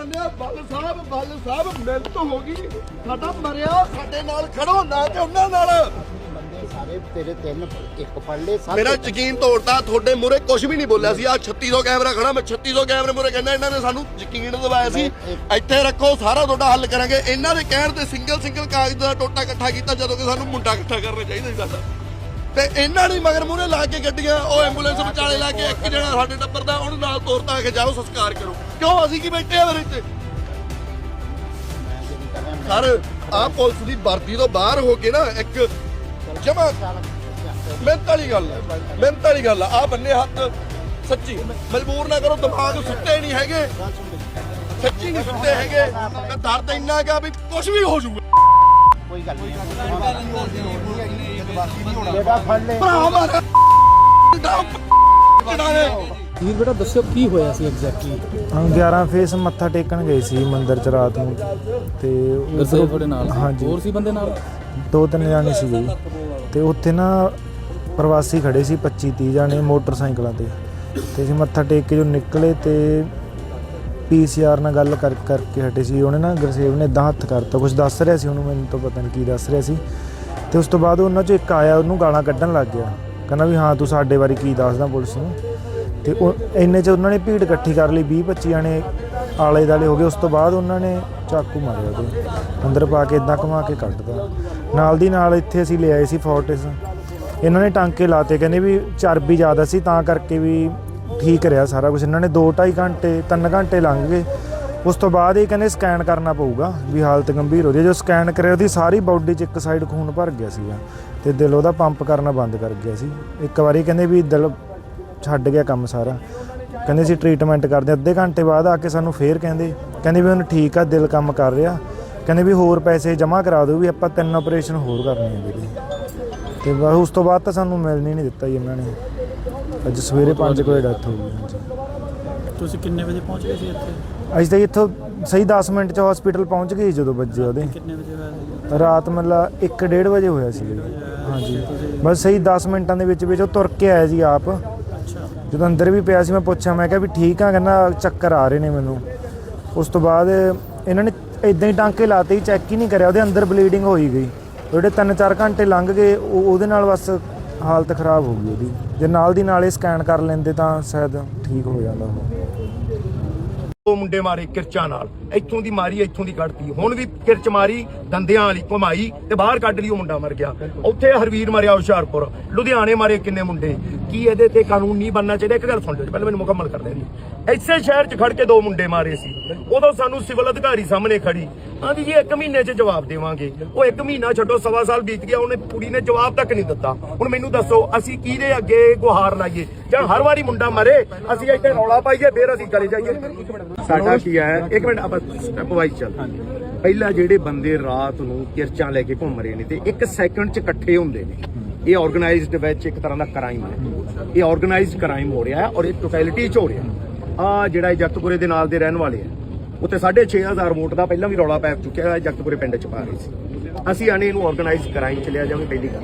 ਜਾਂਦੇ ਆ ਬੱਲ ਸਾਹਿਬ ਬੱਲ ਸਾਹਿਬ ਮਿਹਨਤ ਹੋ ਗਈ। ਸਾਡਾ ਮਰਿਆ ਸਾਡੇ ਨਾਲ ਖੜੋ ਨਾ ਤੇ ਉਹਨਾਂ ਨਾਲ। ਬੰਦੇ ਸਾਰੇ ਤੇਰੇ ਤਿੰਨ ਇੱਕ ਫੜ ਲਏ ਸੱਤ ਮੇਰਾ ਯਕੀਨ ਤੋੜਦਾ ਤੁਹਾਡੇ ਮੂਰੇ ਕੁਝ ਵੀ ਨਹੀਂ ਬੋਲਿਆ ਸੀ। ਆ 3600 ਕੈਮਰਾ ਖੜਾ ਮੈਂ 3600 ਕੈਮਰੇ ਮੂਰੇ ਕਹਿੰਦਾ ਇਹਨਾਂ ਨੇ ਸਾਨੂੰ ਯਕੀਨ ਦਿਵਾਇਆ ਸੀ। ਇੱਥੇ ਰੱਖੋ ਸਾਰਾ ਤੁਹਾਡਾ ਹੱਲ ਕਰਾਂਗੇ। ਇਹਨਾਂ ਦੇ ਕਹਿਣ ਤੇ ਸਿੰਗਲ ਸਿੰਗਲ ਕਾਗਜ਼ ਦਾ ਟੋਟਾ ਇਕੱਠਾ ਕੀਤਾ ਜਦੋਂ ਕਿ ਸਾਨੂੰ ਮੁੰਡਾ ਇਕੱਠਾ ਕਰਨਾ ਚਾਹੀਦਾ ਸੀ ਸਾਡਾ। ਤੇ ਇਹਨਾਂ ਨੇ ਮਗਰ ਮੂਰੇ ਲਾ ਕੇ ਗੱਡੀਆਂ, ਉਹ ਐਂਬੂਲੈਂਸ ਵਿਚਾਲੇ ਲਾ ਕੇ ਇੱਕ ਜਣਾ ਸਾਡੇ ਟੱਬਰ ਦਾ, ਉਹਨੂੰ ਨਾਲ ਤੋਰਤਾ ਕਿ ਜਾਓ, ਸੰਸਕਾਰ ਕਰੋ। ਕਿਉਂ ਅਸੀਂ ਕੀ ਬੈਠੇ ਆ ਮੇਰੇ ਇੱਥੇ? ਸਰ ਆ ਪੁਲਿਸ ਦੀ ਵਰਦੀ ਤੋਂ ਬਾਹਰ ਹੋ ਕੇ ਨਾ ਇੱਕ ਜਮਾ ਮਿਹਨਤ ਵਾਲੀ ਗੱਲ ਹੈ ਮਿਹਨਤ ਵਾਲੀ ਗੱਲ ਆ। ਆਹ ਬੰਨੇ ਹੱਥ ਸੱਚੀ ਮਜਬੂਰ ਨਾ ਕਰੋ, ਦਿਮਾਗ ਸੁੱਤੇ ਨਹੀਂ ਹੈਗੇ। ਸੱਚੀ ਨਹੀਂ ਸੁੱਤੇ ਹੈਗੇ। ਤੇ ਦਰਦ ਇੰਨਾ ਹੈਗਾ ਵੀ ਕੁਝ ਵੀ ਹੋ ਜਾਊਗਾ। ਕੋਈ ਗੱਲ ਨਹੀਂ। ਜਿਹੜਾ ਫੜ ਲੈ। ਭਰਾ ਮਾਰਾ ਕਿਹੜਾ ਵੀਰ ਬੇਟਾ ਦੱਸਿਓ ਕੀ ਹੋਇਆ ਸੀ ਐਗਜ਼ੈਕਟਲੀ ਹਾਂ 11 ਫੇਸ ਮੱਥਾ ਟੇਕਣ ਗਏ ਸੀ ਮੰਦਿਰ ਚ ਰਾਤ ਨੂੰ। ਤੇ ਦੱਸਿਓ ਉੱਧਰੋਂ- ਤੁਹਾਡੇ ਨਾਲ ਹਾਂਜੀ। ਹੋਰ ਸੀ ਬੰਦੇ ਨਾਲ? ਦੋ ਤਿੰਨ ਜਾਣੇ ਸੀਗੇ ਜੀ। ਤੇ ਉੱਥੇ ਨਾ ਪ੍ਰਵਾਸੀ ਖੜੇ ਸੀ 25 30 ਜਾਣੇ ਮੋਟਰਸਾਈਕਲਾਂ ਤੇ। ਤੇ ਅਸੀਂ ਮੱਥਾ ਟੇਕ ਕੇ ਜੋ ਨਿਕਲੇ ਤੇ ਪੀਸੀਆਰ ਨਾਲ ਗੱਲ ਕਰ ਕਰਕੇ ਹਟੇ ਸੀ। ਉਹਨੇ ਨਾ ਗੁਰਸੇਵ ਨੇ ਏਦਾਂ ਹੱਥ ਕਰਤਾ ਕੁਝ ਦੱਸ ਰਿਹਾ ਸੀ ਉਹਨੂੰ, ਮੈਨੂੰ ਤਾਂ ਪਤਾ ਨਹੀਂ ਕੀ ਦੱਸ ਰਿਹਾ ਸੀ। ਤੇ ਉਸ ਤੋਂ ਬਾਅਦ ਉਹਨਾਂ ਚੋਂ ਇੱਕ ਆਇਆ, ਉਹਨੂੰ ਗਾਲਾਂ ਕੱਢਣ ਲੱਗ ਗਿਆ। ਕਹਿੰਦਾ ਵੀ ਹਾਂ, ਤੂੰ ਸਾਡੇ ਬਾਰੇ ਕੀ ਦੱਸਦਾ ਪੁਲਿਸ ਨੂੰ? ਤੇ ਉਹ ਇੰਨੇ ਚ ਉਹਨਾਂ ਨੇ ਭੀੜ ਇਕੱਠੀ ਕਰ ਲਈ 20 25 ਜਾਣੇ ਆਲੇ ਦਾਲੇ ਹੋ ਗਏ। ਉਸ ਤੋਂ ਬਾਅਦ ਉਹਨਾਂ ਨੇ ਚਾਕੂ ਮਾਰਿਆ ਉਹਦੇ। ਅੰਦਰ ਪਾ ਕੇ ਇਦਾਂ ਘੁਮਾ ਕੇ ਕੱਢਦਾ ਨਾਲ ਦੀ ਨਾਲ ਇੱਥੇ ਅਸੀਂ ਲੈ ਆਏ ਸੀ ਫੋਰਟਿਸ। ਇਹਨਾਂ ਨੇ ਟਾਂਕੇ ਲਾਤੇ। ਕਹਿੰਦੇ ਵੀ ਚਰਬੀ ਜ਼ਿਆਦਾ ਸੀ, ਤਾਂ ਕਰਕੇ ਵੀ ਠੀਕ ਰਿਹਾ ਸਾਰਾ ਕੁਝ ਇਹਨਾਂ ਨੇ 2 2.5 ਘੰਟੇ 3 ਘੰਟੇ ਲੰਘ ਗਏ। ਉਸ ਤੋਂ ਬਾਅਦ ਇਹ ਕਹਿੰਦੇ ਸਕੈਨ ਕਰਨਾ ਪਊਗਾ ਵੀ ਹਾਲਤ ਗੰਭੀਰ ਹੋ ਰਹੀ ਜੋ ਸਕੈਨ ਕਰਿਆ, ਉਹਦੀ ਸਾਰੀ ਬਾਡੀ 'ਚ ਇੱਕ ਸਾਈਡ ਖੂਨ ਭਰ ਗਿਆ ਸੀਗਾ ਤੇ ਦਿਲ ਉਹਦਾ ਪੰਪ ਕਰਨਾ ਬੰਦ ਕਰ ਗਿਆ ਸੀ। ਇੱਕ ਵਾਰੀ ਕਹਿੰਦੇ ਵੀ ਦਿਲ ਛੱਡ ਗਿਆ ਕੰਮ ਸਾਰਾ। ਕਹਿੰਦੇ ਸੀ ਟ੍ਰੀਟਮੈਂਟ ਕਰਦੇ ਅੱਧੇ ਘੰਟੇ ਬਾਅਦ ਆ ਕੇ ਸਾਨੂੰ ਫੇਰ ਕਹਿੰਦੇ ਕਹਿੰਦੇ ਵੀ ਹੁਣ ਠੀਕ ਆ, ਦਿਲ ਕੰਮ ਕਰ ਰਿਹਾ। ਕਹਿੰਦੇ ਵੀ ਹੋਰ ਪੈਸੇ ਜਮ੍ਹਾਂ ਕਰਾ ਦਿਓ ਵੀ ਆਪਾਂ ਤਿੰਨ ਆਪਰੇਸ਼ਨ ਹੋਰ ਕਰਨੇ ਆ ਵੀਰੇ। ਤੇ ਬਸ ਉਸ ਤੋਂ ਬਾਅਦ ਤਾਂ ਸਾਨੂੰ ਮਿਲਣ ਹੀ ਨਹੀਂ ਦਿੱਤਾ ਜੀ ਇਹਨਾਂ ਨੇ। ਅੱਜ ਸਵੇਰੇ 5 ਵਜੇ ਡੈਥ ਹੋ ਗਈ ਹਾਂਜੀ। ਤੁਸੀਂ ਕਿੰਨੇ ਵਜੇ ਪਹੁੰਚ ਗਏ ਸੀ ਇੱਥੇ? ਅੱਜ ਤਾਂ ਇੱਥੋਂ ਸਹੀ 10 ਮਿੰਟ 'ਚ ਹਸਪੀਟਲ ਪਹੁੰਚ ਗਏ ਜਦੋਂ ਵੱਜੇ ਉਹਦੇ। ਕਿੰਨੇ ਵਜੇ ਹੋਇਆ ਸੀ ਰਾਤ ਮਤਲਬ 1:30 ਵਜੇ ਹੋਇਆ ਸੀ। ਹਾਂਜੀ। ਬਸ ਸਹੀ 10 ਮਿੰਟਾਂ ਦੇ ਵਿੱਚ ਵਿੱਚ ਉਹ ਤੁਰ ਕੇ ਆਇਆ ਜੀ ਆਪ। ਅੱਛਾ। ਜਦੋਂ ਅੰਦਰ ਵੀ ਪਿਆ ਸੀ ਮੈਂ ਪੁੱਛਿਆ ਮੈਂ ਕਿਹਾ ਵੀ ਠੀਕ ਆ ਕਹਿੰਦਾ ਚੱਕਰ ਆ ਰਹੇ ਨੇ ਮੈਨੂੰ। ਉਸ ਤੋਂ ਬਾਅਦ ਇਹਨਾਂ ਨੇ ਇਦਾਂ ਹੀ ਟਾਂਕੇ ਲਾਤੇ ਹੀ ਚੈੱਕ ਹੀ ਨਹੀਂ ਕਰਿਆ ਉਹਦੇ ਅੰਦਰ ਬਲੀਡਿੰਗ ਹੋਈ ਗਈ। ਜਿਹੜੇ 3-4 ਘੰਟੇ ਲੰਘ ਗਏ ਉਹ- ਉਹਦੇ ਨਾਲ ਬਸ ਹਾਲਤ ਖਰਾਬ ਹੋ ਗਈ ਉਹਦੀ। ਜੇ ਨਾਲ ਦੀ ਨਾਲ ਇਹ ਸਕੈਨ ਕਰ ਲੈਂਦੇ ਤਾਂ ਸ਼ਾਇਦ ਠੀਕ ਹੋ ਜਾਂਦਾ ਉਹ। ਉਹ ਮੁੰਡੇ ਮਾਰੇ ਕਿਰਚਾਂ ਨਾਲ। ਇੱਥੋਂ ਦੀ ਮਾਰੀ, ਇੱਥੋਂ ਦੀ ਕੱਢਤੀ। ਹੁਣ ਵੀ ਕਿਰਚ ਮਾਰੀ, ਦੰਦਿਆਂ ਵਾਲੀ ਘੁਮਾਈ ਤੇ ਬਾਹਰ ਕੱਢ ਲਈ ਉਹ ਮੁੰਡਾ ਮਰ ਗਿਆ। ਉੱਥੇ ਹਰਵੀਰ ਮਾਰਿਆ ਹੁਸ਼ਿਆਰਪੁਰ। ਲੁਧਿਆਣੇ ਮਾਰੇ ਕਿੰਨੇ ਮੁੰਡੇ। ਕੀ ਇਹਦੇ ਤੇ ਕਾਨੂੰਨ ਨਹੀਂ ਬਣਨਾ ਚਾਹੀਦਾ? ਇੱਕ ਗੱਲ ਸੁਣ ਲਓ ਪਹਿਲਾਂ ਮੈਨੂੰ ਮੁਕੰਮਲ ਕਰ ਦੇਣੀ ਇਸੇ ਸ਼ਹਿਰ 'ਚ ਖੜ ਕੇ ਦੋ ਮੁੰਡੇ ਮਾਰੇ ਸੀ। ਉਦੋਂ ਸਾਨੂੰ ਸਿਵਲ ਅਧਿਕਾਰੀ ਸਾਹਮਣੇ ਖੜੀ ਆਂਦੀ ਜੀ ਇੱਕ ਮਹੀਨੇ 'ਚ ਜਵਾਬ ਦੇਵਾਂਗੇ। ਉਹ ਇੱਕ ਮਹੀਨਾ ਛੱਡੋ, ਸਵਾ ਸਾਲ ਬੀਤ ਗਿਆ, ਉਹਨੇ ਕੁੜੀ ਨੇ ਜਵਾਬ ਤੱਕ ਨਹੀਂ ਦਿੱਤਾ। ਹੁਣ ਮੈਨੂੰ ਦੱਸੋ, ਅਸੀਂ ਕਿਹਦੇ ਅੱਗੇ ਗੁਹਾਰ ਲਾਈਏ? ਜਾਂ ਹਰ ਵਾਰੀ ਮੁੰਡਾ ਮਰੇ, ਅਸੀਂ ਇੱਥੇ ਰੌਲਾ ਪਾਈਏ, ਫਿਰ ਅਸੀਂ ਚਲੇ ਜਾਈਏ? ਸਾਡਾ ਕੀ ਹੈ? ਇੱਕ ਮਿੰਟ, ਆਪਾਂ ਸਟੈਪ ਵਾਈਜ਼ ਚੱਲ। ਪਹਿਲਾਂ ਜਿਹੜੇ ਬੰਦੇ ਰਾਤ ਨੂੰ ਕਿਰਚਾਂ ਲੈ ਕੇ ਘੁੰਮ ਰਹੇ ਨੇ ਤੇ ਇੱਕ ਸੈਕਿੰਡ 'ਚ ਇਕੱਠੇ ਹੁੰਦੇ ਨੇ। ਇਹ ਆਰਗੇਨਾਈਜ਼ਡ ਵਿੱਚ ਇੱਕ ਤਰ੍ਹਾਂ ਦਾ ਕ੍ਰਾਈਮ ਹੈ। ਇਹ ਆਰਗੇਨਾਈਜ਼ਡ ਕ੍ਰਾਈਮ ਹੋ ਰਿਹਾ ਹੈ ਔਰ ਇਹ ਟੋਟੈਲਿਟੀ 'ਚ ਹੋ ਰਿਹਾ ਆ ਜਿਹੜਾ ਜੱਤਪੁਰੇ ਦੇ ਨਾਲ ਦੇ ਰਹਿਣ ਵਾਲੇ ਆ ਉੱਥੇ 6500 ਵੋਟ ਦਾ ਪਹਿਲਾਂ ਵੀ ਰੌਲਾ ਪੈ ਚੁੱਕਿਆ ਹੈ ਜਗਤਪੁਰੇ ਪਿੰਡ 'ਚ ਪਾ ਰਹੇ ਸੀ। ਅਸੀਂ ਆਨੇ ਇਹਨੂੰ ਆਰਗੇਨਾਈਜ਼ ਕਰਾਈ 'ਚ ਲਿਆ ਜਾਵੇ ਪਹਿਲੀ ਗੱਲ।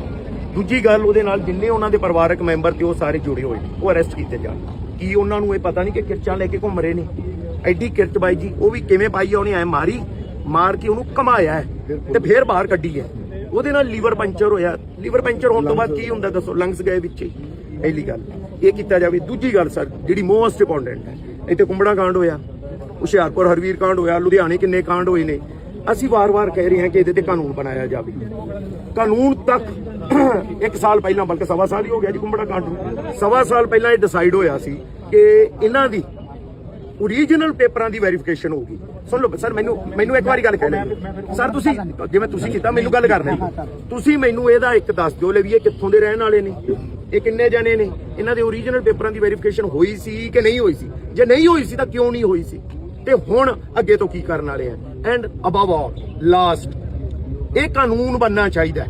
ਦੂਜੀ ਗੱਲ, ਉਹਦੇ ਨਾਲ ਜਿੰਨੇ ਉਹਨਾਂ ਦੇ ਪਰਿਵਾਰਕ ਮੈਂਬਰ ਤੇ ਉਹ ਸਾਰੇ ਜੁੜੇ ਹੋਏ ਨੇ, ਉਹ ਅਰੈਸਟ ਕੀਤੇ ਜਾਣ। ਕੀ ਉਹਨਾਂ ਨੂੰ ਇਹ ਪਤਾ ਨਹੀਂ ਕਿ ਕਿਰਚਾਂ ਲੈ ਕੇ ਘੁੰਮ ਰਹੇ ਨੇ? ਐਡੀ ਕਿਰਚ ਬਾਈ ਜੀ ਉਹ ਵੀ ਕਿਵੇਂ ਪਾਈ ਆ ਉਹਨੇ ਐ ਮਾਰੀ, ਮਾਰ ਕੇ ਉਹਨੂੰ ਕਮਾਇਆ ਹੈ ਤੇ ਫੇਰ ਬਾਹਰ ਕੱਢੀ ਹੈ। ਉਹਦੇ ਨਾਲ ਲੀਵਰ ਪੰਚਰ ਹੋਇਆ। ਲੀਵਰ ਪੰਚਰ ਹੋਣ ਤੋਂ ਬਾਅਦ ਕੀ ਹੁੰਦਾ ਦੱਸੋ? ਲੰਗਸ ਗਏ ਵਿੱਚ ਹੀ। ਪਹਿਲੀ ਗੱਲ। ਇਹ ਕੀਤਾ ਜਾਵੇ। ਦੂਜੀ ਗੱਲ, ਸਰ, ਜਿਹੜੀ ਮੋਸਟ ਇੰਪੋਰਟੈਂਟ ਹੈ, ਇੱਥੇ ਕੁੰਬੜਾ ਕਾਂਡ ਹੋਇਆ। ਹੁਸ਼ਿਆਰਪੁਰ ਹਰਵੀਰ ਕਾਂਡ ਹੋਇਆ, ਲੁਧਿਆਣੇ ਕਿੰਨੇ ਕਾਂਡ ਹੋਏ ਨੇ। ਅਸੀਂ ਵਾਰ-ਵਾਰ ਕਹਿ ਰਹੇ ਹਾਂ ਕਿ ਇਹਦੇ ਤੇ ਕਾਨੂੰਨ ਬਣਾਇਆ ਜਾਵੇ। ਕਾਨੂੰਨ ਤੱਕ ਇੱਕ ਸਾਲ ਪਹਿਲਾਂ, ਬਲਕਿ ਸਵਾ ਸਾਲ ਹੀ ਹੋ ਗਿਆ ਜੀ ਕੁੰਬੜਾ ਕਾਂਡ ਸਵਾ ਸਾਲ ਪਹਿਲਾਂ ਇਹ ਡਿਸਾਈਡ ਹੋਇਆ ਸੀ ਕਿ ਇਹਨਾਂ ਦੀ ਓਰੀਜਨਲ ਪੇਪਰਾਂ ਦੀ ਵੈਰੀਫਿਕੇਸ਼ਨ ਹੋਊਗੀ। ਸੁਣ ਲਓ, ਸਰ, ਮੈਨੂੰ ਮੈਨੂੰ ਇੱਕ ਵਾਰੀ ਗੱਲ ਕਹਿ ਲੈਣ ਸਰ, ਤੁਸੀਂ ਜਿਵੇਂ ਤੁਸੀਂ ਕੀਤਾ, ਮੈਨੂੰ ਗੱਲ ਕਰ ਕਰਨੀ ਤੁਸੀਂ ਮੈਨੂੰ ਇਹਦਾ ਇੱਕ ਦੱਸ ਦਿਓ ਲੈ ਵੀ ਇਹ ਕਿੱਥੋਂ ਦੇ ਰਹਿਣ ਵਾਲੇ ਨੇ? ਇਹ ਕਿੰਨੇ ਜਣੇ ਨੇ? ਇਹਨਾਂ ਦੇ ਓਰੀਜਨਲ ਪੇਪਰਾਂ ਦੀ ਵੈਰੀਫਿਕੇਸ਼ਨ ਹੋਈ ਸੀ ਕਿ ਨਹੀਂ ਹੋਈ ਸੀ? ਜੇ ਨਹੀਂ ਹੋਈ ਸੀ ਤਾਂ ਕਿਉਂ ਨਹੀਂ ਹੋਈ ਸੀ? ਤੇ ਹੁਣ ਅੱਗੇ ਤੋਂ ਕੀ ਕਰਨ ਵਾਲੇ ਆ? ਐਂਡ ਅਬਵ ਆਲ ਲਾਸਟ ਇਹ ਕਾਨੂੰਨ ਬੰਨਣਾ ਚਾਹੀਦਾ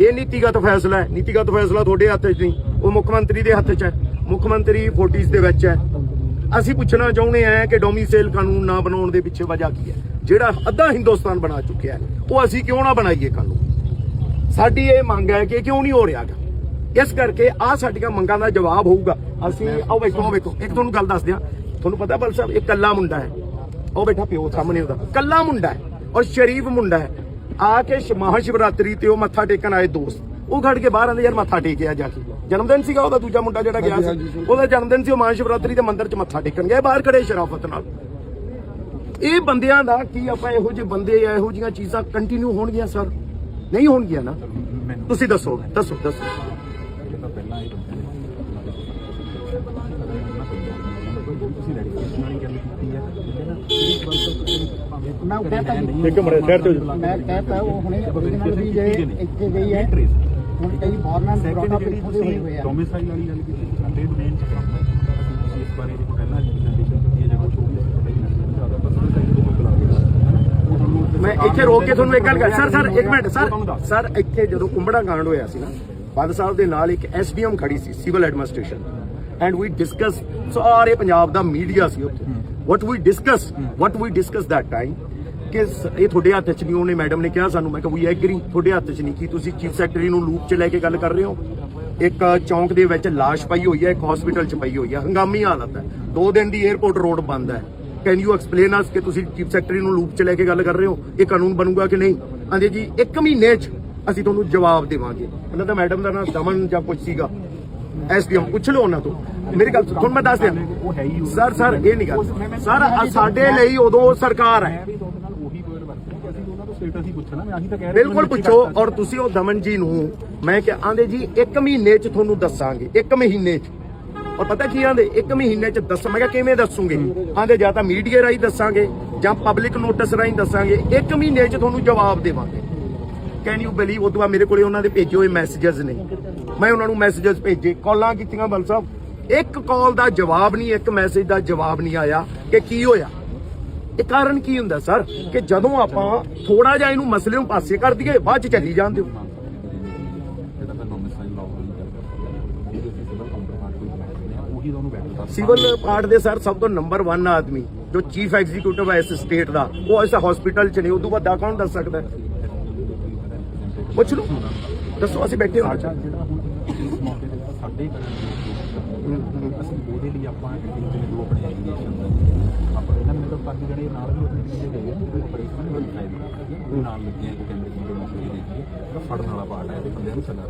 ਇਹ ਨੀਤੀਗਤ ਫੈਸਲਾ ਹੈ। ਨੀਤੀਗਤ ਫੈਸਲਾ ਤੁਹਾਡੇ ਹੱਥ 'ਚ ਨਹੀਂ, ਉਹ ਮੁੱਖ ਮੰਤਰੀ ਦੇ ਹੱਥ 'ਚ ਹੈ। ਮੁੱਖ ਮੰਤਰੀ 40s ਦੇ ਵਿੱਚ ਹੈ। ਅਸੀਂ ਪੁੱਛਣਾ ਚਾਹੁੰਦੇ ਹਾਂ ਕਿ ਡੋਮਿਸਾਈਲ ਕਾਨੂੰਨ ਨਾ ਬਣਾਉਣ ਦੇ ਪਿੱਛੇ ਵਜ੍ਹਾ ਕੀ ਹੈ? ਜਿਹੜਾ ਅੱਧਾ ਹਿੰਦੁਸਤਾਨ ਬਣਾ ਚੁੱਕਿਆ ਉਹ ਅਸੀਂ ਕਿਉਂ ਨਾ ਬਣਾਈਏ ਕਾਨੂੰਨ? ਸਾਡੀ ਇਹ ਮੰਗ ਹੈ ਕਿ ਕਿਉਂ ਨਹੀਂ ਹੋ ਰਿਹਾਗਾ ਇਸ ਕਰਕੇ ਆ ਸਾਡੀਆਂ ਮੰਗਾਂ ਦਾ ਜਵਾਬ ਹੋਊਗਾ। ਅਸੀਂ ਆਓ ਵੇਖੋ ਵੇਖੋ ਇੱਕ ਤੁਹਾਨੂੰ ਗੱਲ ਦੱਸ ਦਿਆਂ ਤੁਹਾਨੂੰ ਪਤਾ ਬਲ ਸਾਹਿਬ ਇਹ ਕੱਲਾ ਮੁੰਡਾ ਹੈ। ਉਹ ਬੈਠਾ ਪਿਓ ਸਾਹਮਣੇ ਉਹਦਾ। ਕੱਲਾ ਮੁੰਡਾ ਹੈ ਔਰ ਸ਼ਰੀਫ ਮੁੰਡਾ ਹੈ। ਆ ਕੇ ਮਹਾਸ਼ਿਵਰਾਤਰੀ ਤੇ ਉਹ ਮੱਥਾ ਟੇਕਣ ਆਏ ਦੋਸਤ। ਉਹ ਖੜ ਕੇ ਬਾਹਰ ਆਂਦੇ ਯਾਰ ਮੱਥਾ ਟੇਕਿਆ ਜਾ ਕੇ। ਜਨਮ ਦਿਨ ਸੀਗਾ ਉਹਦਾ ਦੂਜਾ ਮੁੰਡਾ ਜਿਹੜਾ ਗਿਆ ਸੀ। ਉਹਦਾ ਜਨਮ ਦਿਨ ਸੀ ਉਹ ਮਹਾਸ਼ਿਵਰਾਤਰੀ ਦੇ ਮੰਦਿਰ 'ਚ ਮੱਥਾ ਟੇਕਣ ਗਏ ਬਾਹਰ ਖੜੇ ਸ਼ਰਾਫਤ ਨਾਲ। ਇਹ ਬੰਦਿਆਂ ਦਾ ਕੀ ਆਪਾਂ ਇਹੋ ਜਿਹੇ ਬੰਦੇ ਇਹੋ ਜਿਹੀਆਂ ਚੀਜ਼ਾਂ ਕੰਟੀਨਿਊ ਹੋਣਗੀਆਂ ਸਰ? ਨਹੀਂ ਹੋਣਗੀਆਂ ਨਾ? ਤੁਸੀਂ ਦੱਸੋ ਦੱਸੋ ਦੱਸੋ। ਮੈਂ ਉਹ ਕਹਤਾ ਇੱਕ ਮਿੰਟ ਸ਼ਹਿਰ ਤੋਂ ਮੈਂ ਕਹਤਾ ਉਹ ਹੁਣੇ ਉਹਦੇ ਨਾਲ ਵੀ ਜੇ ਇੱਥੇ ਗਈ ਹੈ ਹੁਣ ਕਈ ਫੋਰਨ ਬਰੋਟਾ ਪਿੱਛੋਂ ਦੇ ਹੋਏ ਹੋਏ ਆ। ਡੋਮਿਸਾਈਲ ਵਾਲੀ ਗੱਲ ਕੀਤੀ ਸੀ ਸਾਡੇ ਡੋਮੇਨ ਚ ਕੰਮ ਹੈ। ਅਸੀਂ ਇਸ ਬਾਰੇ ਦੀ ਪਹਿਲਾਂ ਪ੍ਰੈਜੈਂਟੇਸ਼ਨ ਕੀਤੀ ਹੈ ਜਦੋਂ ਸ਼ੋਅ ਵੀ ਅਸੀਂ ਜ਼ਿਆਦਾ ਪਰਸਨਲ ਸਾਈਡ ਤੋਂ ਬੁਲਾ ਕੇ ਉਹ ਤੁਹਾਨੂੰ ਮੈਂ ਇੱਥੇ ਰੋਕ ਕੇ ਤੁਹਾਨੂੰ ਇੱਕ ਗੱਲ ਕਰ ਸਰ ਸਰ ਇੱਕ ਮਿੰਟ ਸਰ ਸਰ ਇੱਥੇ ਜਦੋਂ ਕੁੰਬੜਾ ਕਾਂਡ ਹੋਇਆ ਸੀ ਨਾ ਬਾਦ ਸਾਹਿਬ ਦੇ ਨਾਲ ਇੱਕ ਐਸਡੀਐਮ ਖੜੀ ਸੀ civil administration. And we discuss ਸਾਰੇ ਪੰਜਾਬ ਦਾ ਮੀਡੀਆ ਸੀ ਉੱਥੇ। What we discuss what we discuss that time ਕਿ ਇਹ ਤੁਹਾਡੇ ਹੱਥ 'ਚ ਨਹੀਂ ਉਹਨੇ ਮੈਡਮ ਨੇ ਕਿਹਾ ਸਾਨੂੰ ਮੈਂ ਕਿਹਾ ਵੀ ਐਗਰੀ ਤੁਹਾਡੇ ਹੱਥ 'ਚ ਨਹੀਂ ਕੀ ਤੁਸੀਂ ਚੀਫ ਸੈਕਟਰੀ ਨੂੰ ਲੂਪ 'ਚ ਲੈ ਕੇ ਗੱਲ ਕਰ ਰਹੇ ਹੋ? ਇੱਕ ਚੌਂਕ ਦੇ ਵਿੱਚ ਲਾਸ਼ ਪਈ ਹੋਈ ਹੈ ਇੱਕ ਹਸਪੀਟਲ 'ਚ ਪਈ ਹੋਈ ਹੈ ਹੰਗਾਮੀ ਹਾਲਤ ਹੈ। ਦੋ ਦਿਨ ਦੀ 에어ਪੋਰਟ ਰੋਡ ਬੰਦ ਹੈ। ਕੈਨ ਯੂ ਐਕਸਪਲੇਨ ਅਸ ਕਿ ਤੁਸੀਂ ਚੀਫ ਸੈਕਟਰੀ ਨੂੰ ਲੂਪ 'ਚ ਲੈ ਕੇ ਗੱਲ ਕਰ ਰਹੇ ਹੋ? ਇਹ ਕਾਨੂੰਨ ਬਣੂਗਾ ਕਿ ਨਹੀਂ? ਆਂਦੇ ਜੀ ਇੱਕ ਮਹੀਨੇ 'ਚ ਅਸੀਂ ਤੁਹਾਨੂੰ ਜਵਾਬ ਦੇਵਾਂਗੇ। ਉਹਨਾਂ ਦਾ ਮੈਡਮ ਦਾ ਨਾਮ ਦਮਨ ਜਾਂ ਕੁਝ ਸੀਗਾ। ਐਸਡੀਐਮ ਪੁੱਛ ਲਓ ਉਹਨਾਂ ਤੋਂ। ਮੇਰੀ ਗੱਲ ਤੁਹਾਨੂੰ ਮੈਂ ਦੱਸ ਦਿਆਂ। ਸਰ ਸਰ, ਇਹ ਨਹੀਂ ਗੱਲ। ਸਰ ਸਾਡੇ ਲਈ ਉਦੋਂ ਸਰਕਾਰ ਹੈ। ਬਿਲਕੁਲ ਪੁੱਛੋ, ਔਰ ਤੁਸੀਂ ਉਹ ਦਮਨ ਜੀ ਨੂੰ ਮੈਂ ਕਿ ਆਂਦੇ ਜੀ, ਇੱਕ ਮਹੀਨੇ 'ਚ ਤੁਹਾਨੂੰ ਦੱਸਾਂਗੇ, ਇੱਕ ਮਹੀਨੇ 'ਚ। ਔਰ ਪਤਾ ਕੀ ਆਂਦੇ? ਇੱਕ ਮਹੀਨੇ 'ਚ ਦੱਸ, ਮੈਂ ਕਿਹਾ, ਕਿਵੇਂ ਦੱਸੂਗੇ? ਆਂਦੇ, ਜਾਂ ਤਾਂ ਮੀਡੀਆ ਰਾਹੀਂ ਦੱਸਾਂਗੇ, ਜਾਂ ਪਬਲਿਕ ਨੋਟਿਸ ਰਾਹੀਂ ਦੱਸਾਂਗੇ। ਇੱਕ ਮਹੀਨੇ 'ਚ ਤੁਹਾਨੂੰ ਜਵਾਬ ਦੇਵਾਂਗੇ। ਕੈਨ ਯੂ ਬਲੀਵ ਉਹ ਤੋਂ ਬਾਅਦ ਮੇਰੇ ਕੋਲੇ ਉਹਨਾਂ ਦੇ ਭੇਜੇ ਹੋਏ ਮੈਸੇजेस ਨੇ। ਮੈਂ ਉਹਨਾਂ ਨੂੰ ਮੈਸੇजेस ਭੇਜੇ ਕਾਲਾਂ ਕੀਤੀਆਂ ਬਲ ਸਾਹਿਬ। ਇੱਕ ਕਾਲ ਦਾ ਜਵਾਬ ਨਹੀਂ ਇੱਕ ਮੈਸੇਜ ਦਾ ਜਵਾਬ ਨਹੀਂ ਆਇਆ ਕਿ ਕੀ ਹੋਇਆ। ਇਹ ਕਾਰਨ ਕੀ ਹੁੰਦਾ ਸਰ? ਕਿ ਜਦੋਂ ਆਪਾਂ ਥੋੜਾ ਜਿਹਾ ਇਹਨੂੰ ਮਸਲੇ ਨੂੰ ਪਾਸੇ ਕਰ ਦਈਏ ਬਾਅਦ ਚ ਚੱਲੀ ਜਾਂਦੇ ਹੋ। ਸਿਵਲ ਪਾਰਟ ਦੇ ਸਰ ਸਭ ਤੋਂ ਨੰਬਰ 1 ਆਦਮੀ ਜੋ ਚੀਫ ਐਗਜ਼ੀਕਿਊਟਿਵ ਹੈ ਇਸ ਸਟੇਟ ਦਾ ਉਹ ਇਸ ਹਸਪੀਟਲ ਚ ਨਹੀਂ ਉਦੋਂ ਵੱਡਾ ਕੌਣ ਦੱਸ ਸਕਦਾ? ਪੁੱਛ ਲਓ। ਦੱਸੋ ਅਸੀਂ ਬੈਠੇ ਹਾਂ ਸਾਡਾ ਜਿਹੜਾ ਹੁਣ ਇਸ ਮੌਕੇ ਤੇ ਜਿਹੜਾ ਸਾਡੇ ਕਰਨ ਅਸੀਂ ਉਹਦੇ ਲਈ ਆਪਾਂ ਜਿਹੜੇ ਦੋ ਆਪਣੇ ਐਲੀਗੇਸ਼ਨ ਆਪਾਂ ਇਹਨਾਂ ਨੇ ਤਾਂ ਕਾਫੀ ਜਣੇ ਨਾਲ ਵੀ ਆਪਣੇ ਜਿਹੜੇ ਗਏ ਆ। ਉਹ ਆਪਰੇਸ਼ਨ ਵੀ ਬਣਾਏ ਨੇ ਉਹ ਨਾਲ ਲੱਗੇ ਆ ਕਹਿੰਦੇ ਕਿ ਜਿਹੜੇ ਮੌਕੇ ਦੇ ਦੇਖੀਏ ਫੜਨ ਵਾਲਾ ਪਾਰਟ ਹੈ ਤੇ ਬੰਦਿਆਂ ਨੂੰ ਸਜ਼ਾ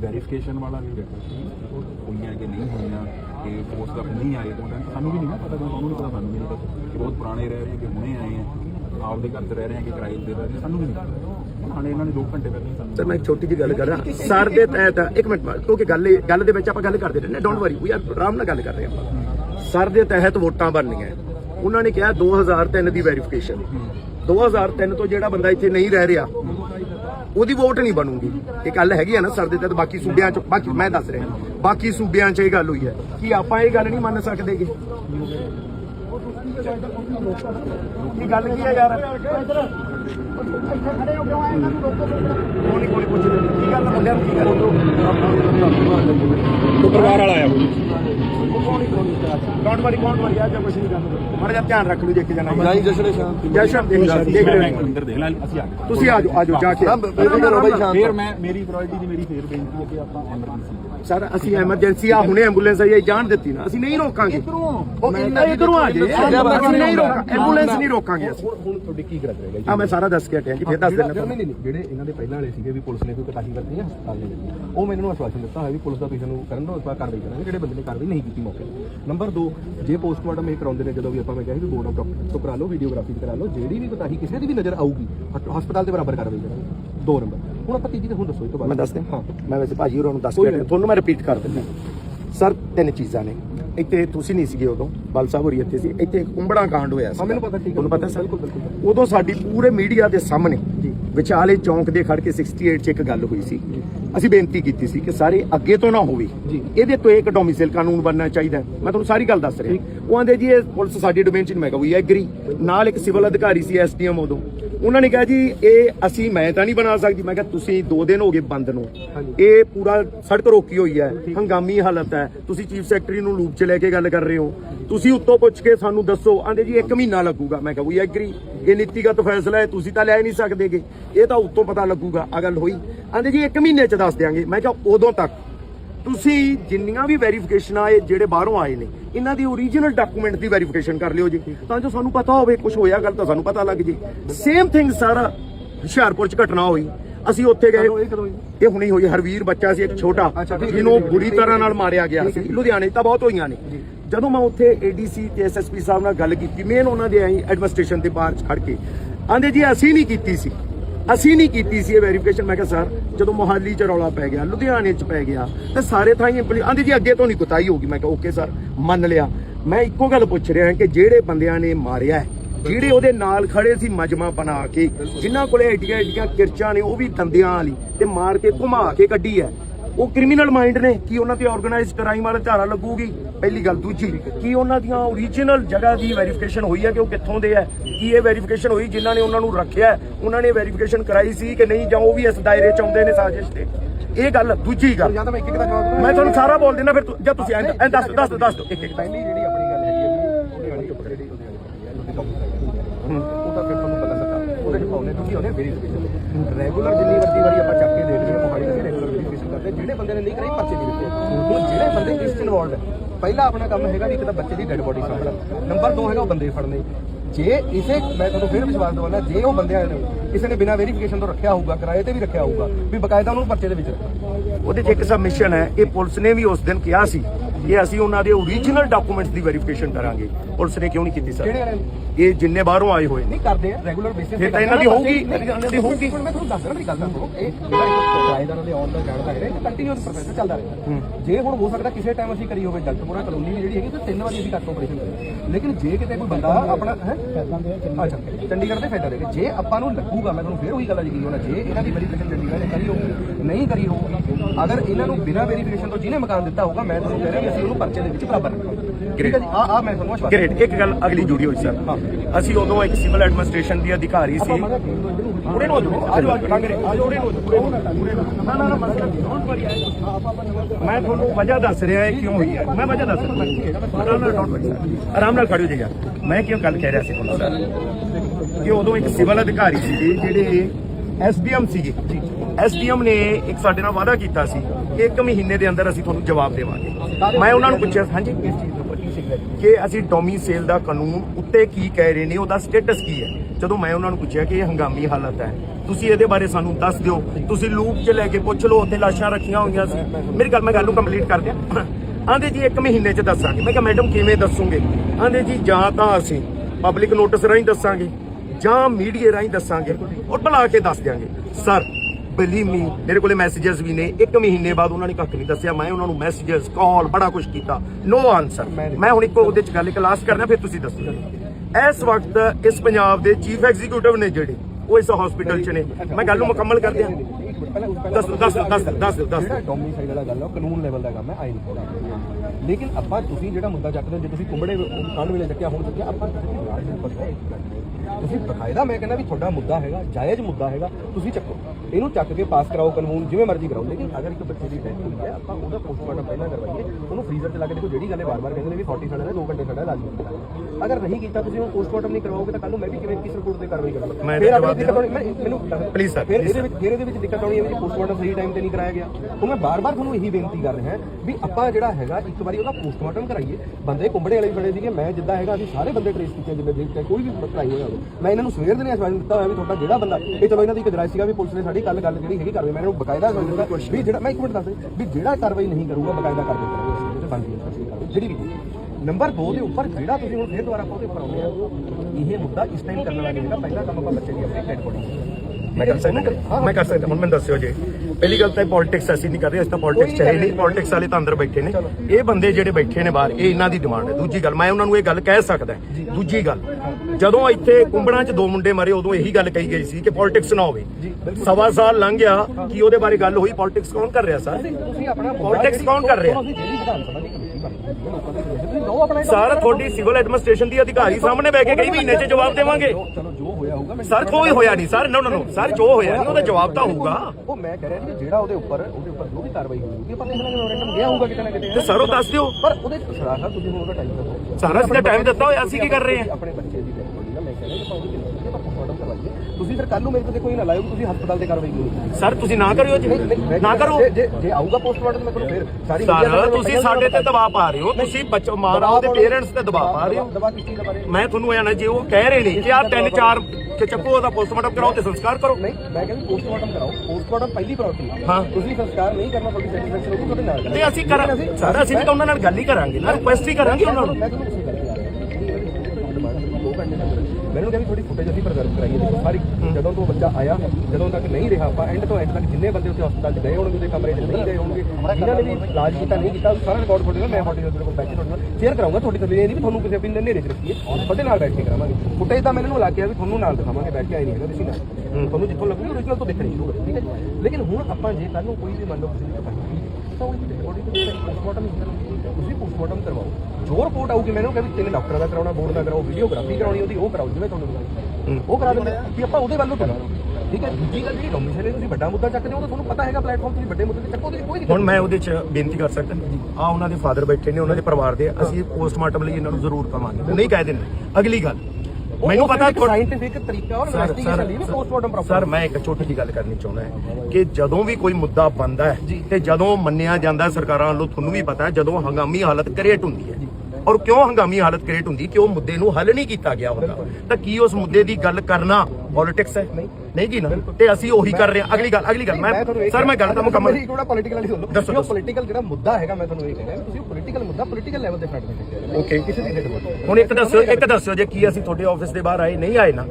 ਵੈਰੀਫਿਕੇਸ਼ਨ ਵਾਲਾ ਵੀ ਦੇਖੋ ਹੋਈਆਂ ਕਿ ਨਹੀਂ ਹੋਈਆਂ, ਕਿ ਪੋਸਟ ਦਾ ਨਹੀਂ ਆਏ ਉਹਨਾਂ ਸਾਨੂੰ ਵੀ ਨਹੀਂ ਨਾ ਪਤਾ ਉਹਨੂੰ ਨਹੀਂ ਪਤਾ, ਸਾਨੂੰ ਵੀ ਨਹੀਂ ਪਤਾ। ਕਿ ਬਹੁਤ ਪੁਰਾਣੇ ਰਹਿ ਰਹੇ ਕਿ ਹੁਣੇ ਆਏ ਆ। ਆਪਦੇ ਘਰ ਤੇ ਰਹਿ ਰਹੇ ਆ ਕਿ ਕਿਰਾਏ ਤੇ ਰਹਿ ਰਹੇ ਸਾਨੂੰ ਵੀ ਨਹੀਂ ਪਤਾ। ਹਾਲੇ ਇਹਨਾਂ ਨੇ 2 ਘੰਟੇ ਪਹਿਲਾਂ ਹੀ ਸਾਨੂੰ ਸਰ ਮੈਂ ਇੱਕ ਛੋਟੀ ਜਿਹੀ ਗੱਲ ਕਰ ਰਿਹਾ। ਸਰ ਦੇ ਤਹਿਤ ਇੱਕ ਮਿੰਟ ਬਾਅਦ ਕਿਉਂਕਿ ਗੱਲ ਇਹ- ਗੱਲ ਦੇ ਵਿੱਚ ਆਪਾਂ ਗੱਲ ਕਰਦੇ ਰਹਿੰਦੇ ਡੋਂਟ ਵਰੀ ਵੀ ਆਰ ਆਰਾਮ ਨਾਲ ਗੱਲ ਕਰ ਰਹੇ ਆਪਾਂ। ਸਰ ਦੇ ਤਹਿਤ ਵੋਟਾਂ ਬਣਨੀਆਂ। ਉਹਨਾਂ ਨੇ ਕਿਹਾ 2003 ਦੀ ਵੈਰੀਫਿਕੇਸ਼ਨ 2003 ਤੋਂ ਜਿਹੜਾ ਬੰਦਾ ਇੱਥੇ ਨਹੀਂ ਰਹਿ ਰਿਹਾ ਉਹਦੀ ਵੋਟ ਨਹੀਂ ਬਣੂਗੀ। ਇਹ ਗੱਲ ਹੈਗੀ ਆ ਨਾ ਸਰ ਦੇ ਤਹਿਤ ਬਾਕੀ ਸੂਬਿਆਂ ਚ ਬਾਕੀ ਮੈਂ ਦੱਸ ਰਿਹਾ। ਬਾਕੀ ਸੂਬਿਆਂ ਚ ਇਹ ਗੱਲ ਹੋਈ ਹੈ ਕੀ ਆਪਾਂ ਇਹ ਗੱਲ ਨਹੀਂ ਮੰਨ ਸਕਦੇਗੇ। ਕੀ ਗੱਲ ਕੀ ਹੈ ਯਾਰ? ਖੜੇ ਹੋ ਕਿਉਂ ਆਏ ਇਹਨਾਂ ਨੂੰ ਰੋਕੋ ਕੋਣੀ ਕੋਣੀ ਪੁੱਛ ਕੀ ਗੱਲ ਆ ਮੁੰਡਿਆਂ ਨੂੰ, ਕੀ ਗੱਲ ਪਰਿਵਾਰ ਵਾਲਾ ਆਇਆ ਡੋਂਟ ਵਰੀ ਡੋਂਟ ਵਰੀ ਆ ਜਾ ਕੁਛ ਨਹੀਂ ਕਰਨਾ। ਮਾੜਾ ਜਿਹਾ ਧਿਆਨ ਰੱਖ ਲਓ ਜੇ ਇੱਕ ਜਣਾ ਜਾਈ ਜਸ਼ਨ ਸ਼ਾਂਤੀ ਜੈ। ਸ਼ਾਮ ਦੇਖ ਲਓ, ਦੇਖ ਰਹੇ ਹੋ। ਅੰਦਰ ਦੇਖ ਲੈ ਅਸੀਂ ਆ ਗਏ ਤੁਸੀਂ ਆ ਜਾਓ ਆ ਜਾਓ ਜਾ ਕੇ ਫੇਰ ਮੈਂ ਮੇਰੀ ਪ੍ਰਾਇੋਰਟੀ ਦੀ ਮੇਰੀ ਫੇਰ ਬੇਨਤੀ ਹੈ ਕਿ ਆਪਾਂ ਐਮਰਜੈਂਸੀ ਸਰ ਅਸੀਂ ਐਮਰਜੈਂਸੀ ਆ ਹੁਣੇ ਐਂਬੂਲੈਂਸ ਆਈ ਹੈ, ਜਾਣ ਦਿੱਤੀ ਨਾ। ਅਸੀਂ ਨਹੀਂ ਰੋਕਾਂਗੇ। ਉਹ ਇੰਨਾ ਇਧਰੋਂ ਆ ਜੇ। ਅਸੀਂ ਨਹੀਂ ਰੋਕਾਂ ਐਂਬੂਲੈਂਸ ਨਹੀਂ ਰੋਕਾਂਗੇ ਅਸੀਂ। ਹੁਣ ਹੁਣ ਤੁਹਾਡੀ ਕੀ ਗਰਜ ਰਹੇਗਾ ਆ ਮੈਂ ਸਾਰਾ ਦੱਸ ਕੇ ਹਟਿਆ ਜੀ ਫਿਰ ਦੱਸ ਜਿਹੜਾ- ਦੇਣਾ ਨਹੀਂ ਨਹੀਂ ਨਹੀਂ, ਜਿਹੜੇ ਇਹਨਾਂ ਦੇ ਪਹਿਲਾਂ ਵਾਲੇ ਸੀਗੇ ਵੀ ਪੁਲਿਸ ਨੇ ਕੋਈ ਕਤਾਹੀ ਵਰਤੀ ਹੈ ਹਸਪਤਾਲ ਦੇ ਵਿੱਚ ਉਹ ਮੈਨੂੰ ਆਸ਼ਵਾਸਨ ਦਿੱਤਾ ਵੀ ਪੁਲਿਸ ਦਾ ਤੁਸੀਂ ਨੂੰ ਕਰਨ ਦੋ ਆਪਾਂ ਕਾਰਵਾਈ ਕਰਾਂਗੇ। ਜਿਹੜੇ ਬੰਦੇ ਨੇ ਕਾਰਵਾਈ ਨਹੀਂ ਕੀਤੀ ਮੌਕੇ ਤੇ ਨੰਬਰ 2 ਜੇ ਪੋਸਟਮਾਰਟਮ ਇਹ ਕਰਾਉਂਦੇ ਨੇ ਜਦੋਂ ਵੀ ਆਪਾਂ ਮੈਂ ਕਿਹਾ ਸੀ ਬੋਰਡ ਆਫ ਡਾਕਟਰ ਤੋਂ ਕਰਾ ਲਓ ਵੀਡੀਓਗ੍ਰਾਫੀ ਕਰਾ ਲਓ ਜਿਹੜੀ ਵੀ ਕਤਾਹੀ ਕਿਸੇ ਦੀ ਵੀ ਨਜ਼ਰ ਆਊਗੀ ਹਸਪਤਾਲ ਦੇ ਬਰਾਬਰ ਕਾਰਵਾਈ ਕਰਾਂਗੇ ਦੋ ਨੰਬਰ ਹੁਣ ਆਪਾਂ ਤੀਜੀ ਤੇ ਹੁਣ ਦੱਸੋ ਇਹ ਤੋਂ ਬਾਅਦ। ਮੈਂ ਦੱਸ ਦਿਆਂ ਹਾਂ। ਮੈਂ ਵੈਸੇ ਭਾਜੀ ਹੋਰਾਂ ਨੂੰ ਦੱਸ ਕੇ। ਤੁਹਾਨੂੰ ਮੈਂ ਰਿਪੀਟ ਕਰ ਦਿੰਦਾ। ਸਰ ਤਿੰਨ ਚੀਜ਼ਾਂ ਨੇ। ਇੱਥੇ ਤੁਸੀਂ ਨਹੀਂ ਸੀਗੇ ਉਦੋਂ ਬਲ ਸਾਹਿਬ ਹੋਰੀ ਇੱਥੇ ਸੀ। ਇੱਥੇ ਇੱਕ ਕੁੰਬੜਾ ਕਾਂਡ ਹੋਇਆ ਸੀ ਮੈਨੂੰ ਪਤਾ, ਠੀਕ ਹੈ। ਤੁਹਾਨੂੰ ਪਤਾ ਸਰ? ਬਿਲਕੁਲ, ਬਿਲਕੁਲ। ਉਦੋਂ ਸਾਡੀ ਪੂਰੇ ਮੀਡੀਆ ਦੇ ਸਾਹਮਣੇ ਵਿਚਾਲੇ ਚੌਂਕ ਦੇ ਖੜ ਕੇ 68 ਚ ਇੱਕ ਗੱਲ ਹੋਈ ਸੀ। ਅਸੀਂ ਬੇਨਤੀ ਕੀਤੀ ਸੀ ਕਿ ਸਾਰੇ ਅੱਗੇ ਤੋਂ ਨਾ ਹੋਵੇ। ਇਹਦੇ ਤੋਂ ਇੱਕ ਡੋਮਿਸਾਈਲ ਕਾਨੂੰਨ ਬਣਨਾ ਚਾਹੀਦਾ। ਮੈਂ ਤੁਹਾਨੂੰ ਸਾਰੀ ਗੱਲ ਦੱਸ ਰਿਹਾ। ਉਹ ਆਂਦੇ ਜੀ ਇਹ ਪੁਲਿਸ ਸਾਡੀ ਡੋਮੇਨ ਚ ਨਹੀਂ ਮੈਂ ਕਿਹਾ ਐਗਰੀ ਨਾਲ ਇੱਕ ਸਿਵਲ ਅਧਿਕਾਰੀ ਸੀ ਐਸਡੀਐਮ ਉਦੋਂ। ਉਹਨਾਂ ਨੇ ਕਿਹਾ ਜੀ ਇਹ ਅਸੀਂ ਮੈਂ ਤਾਂ ਨਹੀਂ ਬਣਾ ਸਕਦੀ। ਮੈਂ ਕਿਹਾ ਤੁਸੀਂ 2 ਦਿਨ ਹੋ ਗਏ ਬੰਦ ਨੂੰ। ਇਹ ਪੂਰਾ ਸੜਕ ਰੋਕੀ ਹੋਈ ਹੈ। ਹੰਗਾਮੀ ਹਾਲਤ ਹੈ। ਤੁਸੀਂ ਚੀਫ ਸੈਕਟਰੀ ਨੂੰ ਲੂਪ 'ਚ ਲੈ ਕੇ ਗੱਲ ਕਰ ਰਹੇ ਹੋ। ਤੁਸੀਂ ਉੱਤੋਂ ਪੁੱਛ ਕੇ ਸਾਨੂੰ ਦੱਸੋ। ਆਂਦੇ ਜੀ 1 ਮਹੀਨਾ ਲੱਗੂਗਾ। ਮੈਂ ਕਿਹਾ ਵੀ ਐਗਰੀ ਇਹ ਨੀਤੀਗਤ ਫੈਸਲਾ ਹੈ। ਤੁਸੀਂ ਤਾਂ ਲੈ ਨਹੀਂ ਸਕਦੇਗੇ। ਇਹ ਤਾਂ ਉੱਤੋਂ ਪਤਾ ਲੱਗੂਗਾ। ਆ ਗੱਲ ਹੋਈ। ਆਂਦੇ ਜੀ 1 ਮਹੀਨੇ 'ਚ ਦੱਸ ਦਿਆਂਗੇ। ਮੈਂ ਕਿਹਾ ਉਦੋਂ ਤੱਕ। ਤੁਸੀਂ ਜਿੰਨੀਆਂ ਵੀ ਵੈਰੀਫਿਕੇਸ਼ਨਾਂ ਇਹ ਜਿਹੜੇ ਬਾਹਰੋਂ ਆਏ ਨੇ ਇਹਨਾਂ ਦੀ ਓਰੀਜਨਲ ਡਾਕੂਮੈਂਟ ਦੀ ਵੈਰੀਫਿਕੇਸ਼ਨ ਕਰ ਲਿਓ ਜੀ। ਤਾਂ ਜੋ ਸਾਨੂੰ ਪਤਾ ਹੋਵੇ ਕੁਝ ਹੋਇਆ ਗੱਲ ਤਾਂ ਸਾਨੂੰ ਪਤਾ ਲੱਗ ਜੇ। ਸੇਮ ਥਿੰਗ ਸਾਰਾ ਹੁਸ਼ਿਆਰਪੁਰ ਚ ਘਟਨਾ ਹੋਈ। ਅਸੀਂ ਉੱਥੇ ਗਏ। ਇਹ ਹੁਣੀ ਹੋਈ ਹਰਵੀਰ ਬੱਚਾ ਸੀ ਇੱਕ ਛੋਟਾ ਜਿਹਨੂੰ ਬੁਰੀ ਤਰ੍ਹਾਂ ਨਾਲ ਮਾਰਿਆ ਗਿਆ ਸੀ। ਲੁਧਿਆਣੇ ਤਾਂ ਬਹੁਤ ਹੋਈਆਂ ਨੇ। ਜਦੋਂ ਮੈਂ ਉੱਥੇ ਏਡੀਸੀ ਤੇ ਐਸਐਸਪੀ ਸਾਹਿਬ ਨਾਲ ਗੱਲ ਕੀਤੀ ਮੇਨ ਉਹਨਾਂ ਦੇ ਐਡਮਿਨਿਸਟ੍ਰੇਸ਼ਨ ਦੇ ਬਾਹਰ ਖੜ ਕੇ। ਆਂਦੇ ਜੀ ਅਸੀਂ ਨਹੀਂ ਕੀਤੀ ਸੀ। ਅਸੀਂ ਨਹੀਂ ਕੀਤੀ ਸੀ ਇਹ ਵੈਰੀਫਿਕੇਸ਼ਨ ਮੈਂ ਕਿਹਾ ਸਰ ਜਦੋਂ ਮੋਹਾਲੀ ਚ ਰੌਲਾ ਪੈ ਗਿਆ, ਲੁਧਿਆਣੇ ਚ ਪੈ ਗਿਆ, ਤੇ ਸਾਰੇ ਥਾਂ ਹੀ ਇੰਪਲੀ ਜੀ, ਅੱਗੇ ਤੋਂ ਨਹੀਂ ਕੁਤਾਈ ਹੋਗੀ ਮੈਂ ਕਿਹਾ ਓਕੇ ਸਰ ਮੰਨ ਲਿਆ। ਮੈਂ ਇੱਕੋ ਗੱਲ ਪੁੱਛ ਰਿਹਾ ਕਿ ਜਿਹੜੇ ਬੰਦਿਆਂ ਨੇ ਮਾਰਿਆ ਜਿਹੜੇ ਉਹਦੇ ਨਾਲ ਖੜੇ ਸੀ ਮਜਮਾ ਬਣਾ ਕੇ, ਜਿਨ੍ਹਾਂ ਕੋਲੇ ਐਡੀਆਂ ਐਡੀਆਂ ਕਿਰਚਾਂ ਨੇ, ਉਹ ਵੀ ਦੰਦਿਆਂ ਵਾਲੀ, ਤੇ ਮਾਰ ਕੇ ਘੁਮਾ ਕੇ ਕੱਢੀ ਹੈ। ਉਹ ਕ੍ਰਿਮੀਨਲ ਮਾਈਂਡ ਨੇ ਕੀ ਉਹਨਾਂ ਤੇ ਆਰਗੇਨਾਈਜ਼ ਕ੍ਰਾਈਮ ਵਾਲਾ ਧਾਰਾ ਲੱਗੂਗੀ। ਪਹਿਲੀ ਗੱਲ ਦੂਜੀ ਕੀ ਉਹਨਾਂ ਦੀਆਂ ਓਰੀਜਨਲ ਜਗ੍ਹਾ ਦੀ ਵੈਰੀਫਿਕੇਸ਼ਨ ਹੋਈ ਹੈ ਕਿ ਉਹ ਕਿੱਥੋਂ ਦੇ ਹੈ ਕੀ ਇਹ ਵੈਰੀਫਿਕੇਸ਼ਨ ਹੋਈ ਜਿਨ੍ਹਾਂ ਨੇ ਉਹਨਾਂ ਨੂੰ ਰੱਖਿਆ ਉਹਨਾਂ ਨੇ ਵੈਰੀਫਿਕੇਸ਼ਨ ਕਰਾਈ ਸੀ ਕਿ ਨਹੀਂ ਜਾਂ ਉਹ ਵੀ ਇਸ ਦਾਇਰੇ ਚ ਆਉਂਦੇ ਨੇ ਸਾਜ਼ਿਸ਼ ਤੇ ਇਹ ਗੱਲ ਦੂਜੀ ਗੱਲ। ਮੈਂ ਤੁਹਾਨੂੰ ਸਾਰਾ ਬੋਲ ਦਿੰਦਾ ਫਿਰ ਜਾਂ ਤੁਸੀਂ ਐਂ ਦੱਸ ਦੱਸ ਦੱਸ ਇੱਕ ਇੱਕ ਪਹਿਲੀ ਜਿਹੜੀ ਆਪਣੀ ਗੱਲ ਹੈਗੀ ਉਹ ਤਾਂ ਫਿਰ ਤੁਹਾਨੂੰ ਪਤਾ ਲੱਗਾ ਉਹਦੇ ਚ ਪਾਉਨੇ ਤੁਸੀਂ ਉਹਨੇ ਵੈਰੀਫਿਕੇਸ਼ਨ ਰੈਗੂਲਰ ਜਿੰਨੀ ਵਰਦੀ ਵਾਰੀ ਆਪਾਂ ਚੱਕ ਕੇ ਦੇਖਦੇ ਹਾਂ ਮੋਹਾਲੀ ਦੇ ਰੈਗੂਲਰ ਵੈਰੀਫਿਕੇਸ਼ਨ ਕਰਦੇ, ਜਿਹੜੇ ਬੰਦੇ ਨੇ ਨਹੀਂ ਕਰਾਈ, ਪਰਚੇ ਦੀ ਦਿੱਤੇ। ਹੁਣ ਜਿਹੜੇ ਬੰਦੇ ਇਸ ਇਨਵੋਲਡ ਹੈ, ਪਹਿਲਾ ਆਪਣਾ ਕੰਮ ਹੈਗਾ ਵੀ ਇੱਕ ਤਾਂ ਬੱਚੇ ਦੀ ਡੈੱਡ ਬੋਡੀ ਸਾਂਭਣਾ ਨੰਬਰ 2 ਹੈਗਾ ਉਹ ਬੰਦੇ ਫੜਨੇ। ਜੇ ਇਸੇ, ਮੈਂ ਤੁਹਾਨੂੰ ਫਿਰ ਵਿਸ਼ਵਾਸ ਦਿਵਾਉਣਾ, ਜੇ ਉਹ ਬੰਦਿਆਂ ਨੇ ਕਿਸੇ ਨੇ ਬਿਨਾਂ ਵੈਰੀਫਿਕੇਸ਼ਨ ਤੋਂ ਰੱਖਿਆ ਹੋਊਗਾ, ਕਿਰਾਏ ਤੇ ਵੀ ਰੱਖਿਆ ਹੋਊਗਾ, ਵੀ ਬਕਾਇਦਾ ਉਹਨੂੰ ਪਰਚੇ ਦੇ ਵਿੱਚ ਰੱਖਣਾ। ਉਹਦੇ 'ਚ ਇੱਕ ਸਬਮਿਸ਼ਨ ਹੈ, ਇਹ ਪੁਲਿਸ ਨੇ ਵੀ ਉਸ ਦਿਨ ਕਿਹਾ ਸੀ ਕਿ ਅਸੀਂ ਉਹਨਾਂ ਦੇ ਓਰੀਜਨਲ ਡਾਕੂਮੈਂਟਸ ਦੀ ਵੈਰੀਫਿਕੇਸ਼ਨ ਕਰਾਂਗੇ। ਪੁਲਿਸ ਨੇ ਕਿਉਂ ਨਹੀਂ ਕੀਤੀ ਸਰ ਨੇ? ਇਹ ਜਿੰਨੇ ਬਾਹਰੋਂ ਆਏ ਹੋਏ। ਨੇ ਨਹੀਂ ਕਰਦੇ ਆ ਰੈਗੂਲਰ ਬੇਸਿਸ ਫਿਰ ਤਾਂ ਇਹਨਾਂ ਦੀ ਹੋਊਗੀ, ਇਹਨਾਂ ਦੀ ਹੋਊਗੀ। ਮੈਂ ਤੁਹਾਨੂੰ ਦੱਸ ਰਿਹਾ ਮੇਰੀ ਗੱਲ ਸੁਣੋ। ਇਹ ਕਿਰਾਏਦਾਰਾਂ ਦੇ ਆਉਣ ਦਾ ਜਾਣ ਦਾ ਹੈ ਇਹ ਕੰਟੀਨਿਊਸ ਪ੍ਰੋਸੈਸ ਚੱਲਦਾ ਰਹੇ ਜੇ ਹੁਣ ਹੋ ਸਕਦਾ ਕਿਸੇ ਟਾਈਮ ਅਸੀਂ ਕਰੀ ਹੋਵੇ ਜਗਤਪੁਰਾ ਕਲੋਨੀ ਵੀ ਜਿਹੜੀ ਹੈਗੀ ਤਾਂ ਤਿੰਨ ਵਾਰੀ ਅਸੀਂ ਕੱਟ ਆਪਰੇਸ਼ਨ ਕਰੀ ਲੇਕਿਨ ਜੇ ਕਿਤੇ ਕੋਈ ਬੰਦਾ ਆਪਣਾ ਹੈ? ਅੱਛਾ ਚੰਡੀਗੜ੍ਹ ਦੇ ਫਾਇਦਾ ਦੇ ਜੇ ਆਪਾਂ ਨੂੰ ਲੱਗੂਗਾ ਮੈਂ ਤੁਹਾਨੂੰ ਫਿਰ ਉਹੀ ਗੱਲ ਯਕੀਨ ਹੋਣਾ ਜੇ ਇਹਨਾਂ ਦੀ ਵੈਰੀਫਿਕੇਸ਼ਨ ਚੰਡੀਗੜ੍ਹ ਨੇ ਕਰੀ ਹੋਊਗੀ ਨਹੀਂ ਕਰੀ ਹੋਊਗੀ ਅਗਰ ਇਹਨਾਂ ਨੂੰ ਬਿਨਾਂ ਵੈਰੀਫਿਕੇਸ਼ਨ ਤੋਂ ਜਿਹਨੇ ਮਕਾਨ ਦਿੱਤਾ ਹੋਊਗਾ ਮੈਂ ਤੁਹਾਨੂੰ ਕਹਿ ਰਿਹਾ ਕਿ ਅਸੀਂ ਉਹਨੂੰ ਪਰਚੇ ਦੇ ਵਿੱਚ ਬਰਾਬਰ ਰੱਖਾਂਗੇ ਠੀਕ ਹੈ ਜੀ? ਆ ਆ ਮੈਂ ਤੁਹਾਨੂੰ ਆਸ਼ਵਾਸਨ ਗ੍ਰੇਟ ਇੱਕ ਗੱਲ ਅਗਲੀ ਜੁੜੀ ਹੋਈ ਸਰ ਅਸੀਂ ਉਦੋਂ ਇੱਕ ਸਿਵਲ ਐਡਮਿਨਿਸਟ੍ਰੇਸ਼ਨ ਦੀ ਅਧਿਕਾਰੀ ਸੀ। ਉਰੇ ਨੂੰ ਆਜੋ ਆਜੋ ਆਜੋ ਡਾਂਗਰੇ ਆਜੋ ਉਰੇ ਨੂੰ ਆਜੋ, ਉਰੇ ਨੂੰ ਨਾ ਨਾ ਨਾ ਮਸਲਾ ਨਹੀਂ। ਡੋਂਟ ਵਰੀ ਮੈਂ ਤੁਹਾਨੂੰ ਵਜ੍ਹਾ ਦੱਸ ਰਿਹਾ ਹੈ ਕਿਉਂ ਹੋਈ ਹੈ? ਮੈਂ ਵਜ੍ਹਾ ਦੱਸ ਰਿਹਾ। ਆਰਾਮ ਨਾਲ ਖੜਿਓ ਜੀ। ਮੈਂ ਕਿਉਂ ਗੱਲ ਕਹਿ ਰਿਹਾ ਸੀ ਤੁਹਾਨੂੰ ਸਰ ਕਿ ਉਦੋਂ ਇੱਕ ਸਿਵਲ ਅਧਿਕਾਰੀ ਸੀਗੇ ਜਿਹੜੇ ਐਸਡੀਐਮ ਸੀਗੇ। ਐਸਡੀਐਮ ਨੇ ਇੱਕ ਸਾਡੇ ਨਾਲ ਵਾਅਦਾ ਕੀਤਾ ਸੀ ਕਿ ਇੱਕ ਮਹੀਨੇ ਦੇ ਅੰਦਰ ਅਸੀਂ ਤੁਹਾਨੂੰ ਜਵਾਬ ਦੇਵਾਂਗੇ। ਮੈਂ ਉਹਨਾਂ ਨੂੰ ਪੁੱਛਿਆ, ਹਾਂਜੀ? ਕਿਸ ਚੀਜ਼ ਦਾ ਕਿ ਅਸੀਂ ਡੋਮੀਸੇਲ ਦਾ ਕਾਨੂੰਨ ਉੱਤੇ ਕੀ ਕਹਿ ਰਹੇ ਨੇ, ਉਹਦਾ ਸਟੇਟਸ ਕੀ ਹੈ? ਜਦੋਂ ਮੈਂ ਉਹਨਾਂ ਨੂੰ ਪੁੱਛਿਆ ਕਿ ਇਹ ਹੰਗਾਮੀ ਹਾਲਤ ਹੈ, ਤੁਸੀਂ ਇਹਦੇ ਬਾਰੇ ਸਾਨੂੰ ਦੱਸ ਦਿਓ। ਤੁਸੀਂ ਲੂਪ 'ਚ ਲੈ ਕੇ ਪੁੱਛ ਲਓ, ਉੱਥੇ ਲਾਸ਼ਾਂ ਰੱਖੀਆਂ ਹੋਈਆਂ ਸੀ। ਮੇਰੀ ਗੱਲ, ਮੈਂ ਗੱਲ ਨੂੰ ਕੰਪਲੀਟ ਕਰ ਦਿਆਂ। ਆਂਦੇ ਜੀ, ਇੱਕ ਮਹੀਨੇ 'ਚ ਦੱਸਾਂਗੇ। ਮੈਂ ਕਿਹਾ, ਮੈਡਮ, ਕਿਵੇਂ ਦੱਸੋਗੇ? ਆਂਦੇ ਜੀ, ਜਾਂ ਤਾਂ ਅਸੀਂ ਪਬਲਿਕ ਨੋਟਿਸ ਰਾਹੀਂ ਦੱਸਾਂਗੇ, ਜਾਂ ਮੀਡੀਆ ਰਾਹੀਂ ਦੱਸਾਂਗੇ ਔਰ ਬੁਲਾ ਕੇ ਦੱਸ ਦਿਆਂਗੇ। ਸਰ ਬਿਲੀਵ ਮੀ ਮੇਰੇ ਕੋਲੇ ਮੈਸੇजेस ਵੀ ਨੇ। ਇੱਕ ਮਹੀਨੇ ਬਾਅਦ ਉਹਨਾਂ ਨੇ ਕੱਖ ਨਹੀਂ ਦੱਸਿਆ। ਮੈਂ ਉਹਨਾਂ ਨੂੰ ਮੈਸੇजेस ਕਾਲ ਬੜਾ ਕੁਝ ਕੀਤਾ। ਨੋ ਆਨਸਰ ਮੈਂ ਹੁਣ ਇੱਕ ਉਹਦੇ ਚ ਗੱਲ ਕਲਾਸ ਕਰਨਾ, ਫਿਰ ਤੁਸੀਂ ਦੱਸੋ। ਇਸ ਵਕਤ ਇਸ ਪੰਜਾਬ ਦੇ ਚੀਫ ਐਗਜ਼ੀਕਿਊਟਿਵ ਨੇ ਜਿਹੜੇ, ਉਹ ਇਸ ਹਸਪੀਟਲ 'ਚ ਨੇ। ਮੈਂ ਗੱਲ ਨੂੰ ਮੁਕੰਮਲ ਕਰ ਦਿਆਂ। ਦੱਸ ਦਿਓ, ਦੱਸ ਦਿਓ, ਦੱਸ ਦਿਓ, ਦੱਸ ਦਿਓ, ਦੱਸ। ਦਿਓ। ਜਿਹੜਾ ਡੋਮੀਸਾਈਡ ਵਾਲਾ ਗੱਲ ਹੈ ਉਹ ਕਾਨੂੰਨ ਲੈਵਲ ਦਾ ਕੰਮ ਹੈ ਆਈ ਨਹੀਂ ਲੇਕਿਨ ਆਪਾਂ ਤੁਸੀਂ ਜਿਹੜਾ ਮੁੱਦਾ ਚੱਕਦੇ ਹੋ ਜੇ ਤੁਸੀਂ ਕੁੰਬੜੇ ਕੰਨ ਵੇਲੇ ਚੱਕਿਆ ਹੁਣ ਚੱਕਿਆ ਆਪਾਂ ਤੁਸੀਂ ਬਕਾਇਦਾ ਮੈਂ ਕਹਿੰਦਾ ਵੀ ਤੁਹਾਡਾ ਮੁੱਦਾ ਹੈਗਾ ਜਾਇਜ਼ ਮੁੱਦਾ ਹੈਗਾ ਤੁਸੀਂ ਚੱਕੋ। ਇਹਨੂੰ ਚੱਕ ਕੇ ਪਾਸ ਕਰਾਓ ਕਾਨੂੰਨ ਜਿਵੇਂ ਮਰਜ਼ੀ ਕਰਾਓ ਲੇਕਿਨ ਅਗਰ ਇੱਕ ਬੱਚੇ ਦੀ ਡੈਥ ਹੋਈ ਹੈ ਆਪਾਂ ਉਹਦਾ ਪੋਸਟਮਾਰਟਮ ਪਹਿਲਾਂ ਕਰਵਾਈਏ ਉਹਨੂੰ ਫ੍ਰੀਜ਼ਰ 'ਚ ਲਾ ਕੇ ਦੇਖੋ ਜਿਹੜੀ ਗੱਲ ਵਾਰ-ਵਾਰ ਕਹਿੰਦੇ ਨੇ ਵੀ 40 ਸਾਲਾਂ ਦਾ 2 ਘੰਟੇ ਸਾਡਾ ਲਾਜ਼ਮੀ ਅਗਰ ਨਹੀਂ ਕੀਤਾ ਤੁਸੀਂ ਉਹ ਪੋਸਟਮਾਰਟਮ ਨਹੀਂ ਕਰਵਾਓਗੇ ਤਾਂ ਕੱਲ ਨੂੰ ਮੈਂ ਵੀ ਕਿਵੇਂ ਕਿਸ ਰਿਪੋਰਟ ਤੇ ਕਾਰਵਾਈ ਕਰਾਂਗਾ ਫਿਰ ਮੈਨੂੰ Please sir, ਫਿਰ ਇਹਦੇ ਵਿੱਚ ਫਿਰ ਇਹਦੇ ਵਿੱਚ ਦਿੱਕਤ ਆਉਣੀ ਹੈ ਵੀ ਪੋਸਟਮਾਰਟਮ ਸਹੀ ਟਾਈਮ ਤੇ ਨਹੀਂ ਕਰਾਇਆ ਗਿਆ। ਹੁਣ ਮੈਂ ਬਾਰ-ਬਾਰ ਤੁਹਾਨੂੰ ਇਹੀ ਬੇਨਤੀ ਕਰ ਰਿਹਾ ਵੀ ਆਪਾਂ ਜਿਹੜਾ ਹੈਗਾ ਇੱਕ ਵਾਰੀ ਉਹਦਾ ਪੋਸਟਮਾਰਟਮ ਕਰਾਈਏ। ਬੰਦੇ ਕੁੰਬੜੇ ਵਾਲੇ ਬੜੇ ਸੀਗੇ ਮੈਂ ਜਿੱਦਾਂ ਹੈਗਾ ਅਸੀਂ ਸਾਰੇ ਬੰਦੇ ਟ੍ਰੇਸ ਕੀਤੇ ਜਿੰਨੇ ਦੇਖ ਕੋਈ ਵੀ ਕਰਾਈ ਹੋਇਆ ਹੋਵੇ। ਮੈਂ ਇਹਨਾਂ ਨੂੰ ਸਵੇਰ ਦੇ ਨੇ ਆਸ਼ਵਾਸਨ ਦਿੱਤਾ ਹੋਇਆ ਵੀ ਤੁਹਾਡਾ ਜਿਹੜਾ ਬੰਦਾ ਇਹ ਚਲੋ ਇਹਨਾਂ ਦੀ ਇੱਕ ਦਰਾਜ ਸੀਗਾ ਵੀ ਪੁਲਿਸ ਨੇ ਸਾਡੀ ਕੱਲ ਗੱਲ ਜਿਹੜੀ ਹੈਗੀ ਕਰਵੇ ਮੈਂ ਇਹਨਾਂ ਬਕਾਇਦਾ ਆਸ਼ਵਾਸਨ ਦਿੱਤਾ ਵੀ ਜਿਹੜਾ ਮੈਂ ਇੱਕ ਮਿੰਟ ਦੱਸ ਦੇ ਵੀ ਜਿਹੜਾ ਕਾਰਵਾਈ ਨਹੀਂ ਕਰੂਗਾ ਬਕਾਇਦਾ ਕਰ ਦਿੱਤਾ ਜਿਹੜੀ ਵੀ ਨੰਬਰ 2 ਦੇ ਉੱਪਰ ਜਿਹੜਾ ਤੁਸੀਂ ਹੁਣ ਫੇਰ ਦੁਬਾਰਾ ਉਹਦੇ ਉੱਪਰ ਆਉਂਦੇ ਆ ਇਹ ਮੁੱਦਾ ਇਸ ਟਾਈਮ ਕਰਨ ਵਾਲਾ ਹੈਗਾ ਪਹਿਲਾ ਕੰਮ ਆਪਾਂ ਬੱਚੇ ਦੀ ਆਪਣੀ ਡੈਡ ਬੋਡੀ ਮੈਂ ਕਰ ਸਕਦਾ। ਮੈਂ ਕਰ ਸਕਦਾ। ਹੁਣ ਮੈਨੂੰ ਦੱਸਿਓ ਜੀ। ਪਹਿਲੀ ਗੱਲ ਤਾਂ ਪੋਲਿਟਿਕਸ ਅਸੀਂ ਨਹੀਂ ਕਰ ਰਹੇ ਅਸੀਂ ਤਾਂ ਪੋਲਿਟਿਕਸ ਚ ਹੈ ਨਹੀਂ ਪੋਲਿਟਿਕਸ ਵਾਲੇ ਤਾਂ ਅੰਦਰ ਬੈਠੇ ਨੇ। ਇਹ ਬੰਦੇ ਜਿਹੜੇ ਬੈਠੇ ਨੇ ਬਾਹਰ ਇਹ ਇਹਨਾਂ ਦੀ ਡਿਮਾਂਡ ਹੈ। ਦੂਜੀ ਗੱਲ ਮੈਂ ਉਹਨਾਂ ਨੂੰ ਇਹ ਗੱਲ ਕਹਿ ਸਕਦਾ ਦੂਜੀ ਗੱਲ ਜਦੋਂ ਇੱਥੇ ਕੁੰਬੜਾਂ 'ਚ ਦੋ ਮੁੰਡੇ ਮਰੇ ਉਦੋਂ ਇਹੀ ਗੱਲ ਕਹੀ ਗਈ ਸੀ ਕਿ ਪੋਲਿਟਿਕਸ ਨਾ ਹੋਵੇ। ਸਵਾ ਸਾਲ ਲੰਘ ਗਿਆ ਕੀ ਉਹਦੇ ਬਾਰੇ ਗੱਲ ਹੋਈ? ਪੋਲਿਟਿਕਸ ਕੌਣ ਕਰ ਰਿਹਾ ਸਰ? Politics ਕੌਣ ਕਰ ਰਿਹਾ? ਸਰ ਤੁਹਾਡੀ ਸਿਵਲ ਐਡਮਿਨਿਸਟ੍ਰੇਸ਼ਨ ਦੀ ਅਧਿਕਾਰੀ ਸਾਹਮਣੇ ਬਹਿ ਕੇ ਕਈ ਮਹੀਨੇ 'ਚ ਜਵਾਬ ਦੇਵਾਂਗੇ। ਹੋਇਆ ਹੋਊਗਾ ਸਰ ਕੋਈ ਹੋਇਆ ਨਹੀਂ ਸਰ ਨੋ ਨੋ ਨੋ ਸਰ ਜੋ ਹੋਇਆ ਨਹੀਂ ਉਹਦਾ ਜਵਾਬ ਤਾਂ ਹੋਊਗਾ। ਉਹ ਮੈਂ ਕਹਿ ਰਿਹਾ ਜੀ ਜਿਹੜਾ ਉਹਦੇ ਉੱਪਰ ਉਹਦੇ ਉੱਪਰ ਜੋ ਵੀ ਕਾਰਵਾਈ ਹੋਊਗੀ ਆਪਾਂ ਦੇਖ ਲਾਂਗੇ ਮੈਮੋਰੈਂਡਮ ਗਿਆ ਹੋਊਗਾ ਕਿਤੇ ਨਾ ਕਿਤੇ ਤੇ ਸਰ ਉਹ ਦੱਸ ਦਿਓ। ਪਰ ਉਹਦੇ ਸਰਾਹਾ ਤੁਸੀਂ ਹੁਣ ਉਹਦਾ ਟਾਈਮ ਦਿਓ ਸਾਰਾ ਅਸੀਂ ਤਾਂ ਟਾਈਮ ਦਿੱਤਾ ਹੋਇਆ ਅਸੀਂ ਕੀ ਕਰ ਰਹੇ ਹਾਂ? ਆਪਣੇ ਬੱਚੇ ਦੀ ਡੈਥ ਬੋਡੀ ਦਾ ਮੈਂ ਕਹਿ ਰਿਹਾ ਕਿ ਆਪਾਂ ਉਹਦੀ ਕਿੰਨੀ ਆਪਾਂ ਪੋਸਟਮਾਰਟਮ ਕਰਵਾਈਏ ਕਰਵਾਈਏ ਤੁਸੀਂ ਫਿਰ ਕੱਲ ਨੂੰ ਮੇਰੇ ਤੇ ਕੋਈ ਨਾ ਲਾਇਓ ਤੁਸੀਂ ਹਸਪਤਾਲ ਤੇ ਕਾਰਵਾਈ ਨਹੀਂ ਸਰ ਤੁਸੀਂ ਨਾ ਕਰਿਓ ਜੀ। ਨਾ ਕਰੋ। ਜੇ- ਆਊਗਾ ਪੋਸਟਮਾਰਟਮ ਮੈਂ ਤੁਹਾਨੂੰ ਫਿਰ ਸਾਰੀ ਸਰ ਤੁਸੀਂ ਸਾਡੇ ਤੇ ਦਬਾਅ ਪਾ ਰਹੇ ਹੋ। ਤੁਸੀਂ ਬੱਚੋ ਮਾਂ ਦੇ ਪੇਰੈਂਟਸ ਤੇ ਦਬਾਅ ਪਾ ਰਹੇ ਹੋ। ਮੈਂ ਤੁਹਾਨੂੰ ਇਹ ਨਾ ਜੇ ਉਹ ਕਹਿ ਰਹੇ ਨੇ ਕਿ ਆ ਤਿੰਨ ਚਾਰ ਕਿ ਚੱਕੋ ਉਹਦਾ ਪੋਸਟਮਾਰਟਮ ਕਰਾਓ ਤੇ ਸੰਸਕਾਰ ਕਰੋ। ਨਹੀਂ ਮੈਂ ਕਹਿੰਦਾ ਪੋਸਟਮਾਰਟਮ ਕਰਾਓ। ਪੋਸਟਮਾਰਟਮ ਪਹਿਲੀ ਪ੍ਰਾਇੋਰਟੀ ਹੈ। ਤੁਸੀਂ ਸੰਸਕਾਰ ਨਹੀਂ ਕਰਨਾ ਤੁਹਾਡੀ ਸੈਟੀਸਫੈਕਸ਼ਨ ਹੋਊਗੀ ਤੁਹਾਡੇ ਨਾਲ ਤੇ ਅਸੀਂ ਕਰਾਂਗੇ ਸਰ ਅਸੀਂ ਤਾਂ ਉਹਨਾਂ ਨਾਲ ਗੱਲ ਹੀ ਕਰਾਂਗੇ ਨਾ ਰਿਕੁਐਸਟ ਹੀ ਕਰਾਂਗੇ ਉਹਨਾਂ ਨੂੰ। ਮੈਨੂੰ ਕਹਿੰਦੀ ਥੋੜੀ ਫੁਟੇਜ ਅਸੀਂ ਪ੍ਰਜ਼ਰਵ ਕਰਾਈਏ ਦੇਖੋ ਸਾਰੀ ਜਦੋਂ ਤੋਂ ਬੱਚਾ ਆਇਆ ਜਦੋਂ ਤੱਕ ਨਹੀਂ ਰਿਹਾ ਆਪਾਂ ਐਂਡ ਤੋਂ ਐਂਡ ਤੱਕ ਜਿੰਨੇ ਬੰਦੇ ਉੱਥੇ ਹਸਪਤਾਲ 'ਚ ਗਏ ਹੋਣਗੇ ਉਹਦੇ ਕਮਰੇ 'ਚ ਨਹੀਂ ਗਏ ਹੋਣਗੇ ਜਿਨ੍ਹਾਂ ਨੇ ਵੀ ਇਲਾਜ ਕੀਤਾ ਨਹੀਂ ਕੀਤਾ ਸਾਰਾ ਰਿਕਾਰਡ ਤੁਹਾਡੇ ਨਾਲ ਮੈਂ ਤੁਹਾਡੇ ਨਾਲ ਕੋਲ ਬੈਠ ਕੇ ਤੁਹਾਡੇ ਨਾਲ ਸ਼ੇਅਰ ਕਰਾਂਗਾ ਤੁਹਾਡੀ ਤਸਵੀਰ ਇਹ ਨਹੀਂ ਵੀ ਤੁਹਾਨੂੰ ਕਿਸੇ ਵੀ ਨੇਰੇ 'ਚ ਰੱਖੀਏ ਤੁਹਾਡੇ ਨਾਲ ਬੈਠ ਕੇ ਕਰਾਵਾਂਗੇ। ਫੁਟੇਜ ਤਾਂ ਮੈਨੂੰ ਲੱਗ ਗਿਆ ਵੀ ਤੁਹਾਨੂੰ ਨਾਲ ਦਿਖਾਵਾਂਗੇ ਬੈਠ ਕੇ ਆਏ ਨਹੀਂ ਹੈਗਾ ਤੁਸੀਂ ਨਾਲ। ਤੁਹਾਨੂੰ ਜਿੱਥੋਂ ਲੱਗੂਗੀ origignal ਤੋਂ ਦੇਖਣੀ ਸ਼ੁਰੂ ਕਰੋ ਠੀਕ ਹੈ? ਲੇਕਿਨ ਹੁਣ ਆਪਾਂ ਜੇ ਕੱਲ ਨੂੰ ਕੋਈ ਵੀ ਮੰਨ ਲਓ ਕਿਸੇ ਦੀ ਤਾਂ ਉਹਦੀ ਬੋਡੀ ਤੇ ਪੋਸਟਮਾਰਟਮ ਤੁਸੀਂ ਪੋਸਟਮਾਰਟਮ ਕਰਵਾਓ। ਜੋ ਰਿਪੋਰਟ ਆਊਗੀ ਮੈਨੂੰ ਕਹਿੰਦੇ ਤਿੰਨ ਡਾਕਟਰਾਂ ਦਾ ਕਰਾਉਣਾ ਬੋਰਡ ਦਾ ਕਰਾਓ ਵੀਡੀਓਗ੍ਰਾਫੀ ਕਰਾਉਣੀ ਉਹਦੀ ਉਹ ਕਰਾਓ ਜਿਵੇਂ ਤੁਹਾਨੂੰ ਬੁਲਾਇਆ ਉਹ ਕਰਾ ਦਿੰਦੇ ਵੀ ਆਪਾਂ ਉਹਦੇ ਵੱਲ ਚੱਲਾਂਗੇ ਠੀਕ ਹੈ ਦੂਜੀ ਗੱਲ ਜਿਹੜੀ ਡੋਮਿਸਾਈਲ ਤੁਸੀਂ ਵੱਡਾ ਮੁੱਦਾ ਚੱਕਦੇ ਹੋ ਤਾਂ ਤੁਹਾਨੂੰ ਪਤਾ ਹੈਗਾ ਪਲੇਟਫਾਰਮ ਤੁਸੀਂ ਵੱਡੇ ਮੁੱਦੇ ਤੇ ਚੱਕੋ 'ਚ ਕੋਈ ਹੁਣ ਮੈਂ ਉਹਦੇ ਚ ਬੇਨਤੀ ਕਰ ਸਕਦਾ। ਆ ਉਹਨਾਂ ਦੇ ਫਾਦਰ ਬੈਠੇ ਨੇ ਉਹਨਾਂ ਦੇ ਪਰਿਵਾਰ ਦੇ ਅਸੀਂ ਪੋਸਟਮਾਰਟਮ ਲਈ ਇਹਨਾਂ ਨੂੰ ਜ਼ਰੂਰ ਕਵਾਂਗੇ ਨਹੀਂ ਕਹਿ ਦਿੰਦੇ। ਅਗਲੀ ਗੱਲ ਮੈਨੂੰ ਪਤਾ ਸਾਇੰਟਿਫਿਕ ਤਰੀਕਾ ਔਰ ਇਨਵੈਸਟੀਗੇਸ਼ਨ ਲਈ ਵੀ ਪੋਸਟਮਾਰਟਮ ਪ੍ਰੋਪਰ ਸਰ ਮੈਂ ਇੱਕ ਛੋਟੀ ਜਿਹੀ ਗੱਲ ਕਰਨੀ ਚਾਹੁੰਦਾ ਹਾਂ ਕਿ ਜਦੋਂ ਵੀ ਕੋਈ ਮੁੱਦਾ ਬਣਦਾ ਹੈ ਤੇ ਜਦੋਂ ਮੰਨਿਆ ਜਾਂਦਾ ਸਰਕਾਰਾਂ ਵੱਲੋਂ ਤੁਹਾਨੂੰ ਵੀ ਪਤਾ ਹੈ ਜਦੋਂ ਹੰਗਾਮੀ ਹਾਲਤ ਕ੍ਰੀਏਟ ਹੁੰਦੀ ਹੈ ਔਰ ਕਿਉਂ ਹੰਗਾਮੀ ਹਾਲਤ ਕ੍ਰੀਏਟ ਹੁੰਦੀ? ਕਿ ਉਹ ਮੁੱਦੇ ਨੂੰ ਹੱਲ ਨਹੀਂ ਕੀਤਾ ਗਿਆ ਹੁੰਦਾ? ਤਾਂ ਕੀ ਉਸ ਮੁੱਦੇ ਦੀ ਗੱਲ ਕਰਨਾ ਪੋਲਿਟਿਕਸ ਹੈ? ਨਹੀਂ। ਜੀ ਨਾ। ਤੇ ਅਸੀਂ ਉਹੀ ਕਰ ਰਹੇ ਹਾਂ। ਅਗਲੀ ਗੱਲ ਅਗਲੀ ਗੱਲ। ਮੈਂ ਸਰ ਮੈਂ ਗੱਲ ਤਾਂ ਮੁਕੰਮਲ ਥੋੜਾ ਪੋਲੀਟੀਕਲ ਵਾਲੀ ਸੁਣ ਲਓ। ਦੱਸੋ, ਦੱਸੋ। ਪੋਲੀਟੀਕਲ ਜਿਹੜਾ ਮੁੱਦਾ ਹੈਗਾ ਮੈਂ ਤੁਹਾਨੂੰ ਇਹ ਕਹਿ ਰਿਹਾ ਤੁਸੀਂ ਪੋਲੀਟੀਕਲ ਮੁੱਦਾ ਪੋਲੀਟੀਕਲ ਲੈਵਲ ਤੇ ਫੈਟ ਦੇ ਓਕੇ ਕਿਸੇ ਦੀ ਮਤ ਹੁਣ ਇੱਕ ਦੱਸਿਓ ਇੱਕ ਦੱਸਿਓ ਜੇ ਕੀ ਅਸੀਂ ਤੁਹਾਡੇ ਆਫਿਸ ਦੇ ਬਾਹਰ ਆਏ ਨਹੀਂ ਆਏ ਨਾ।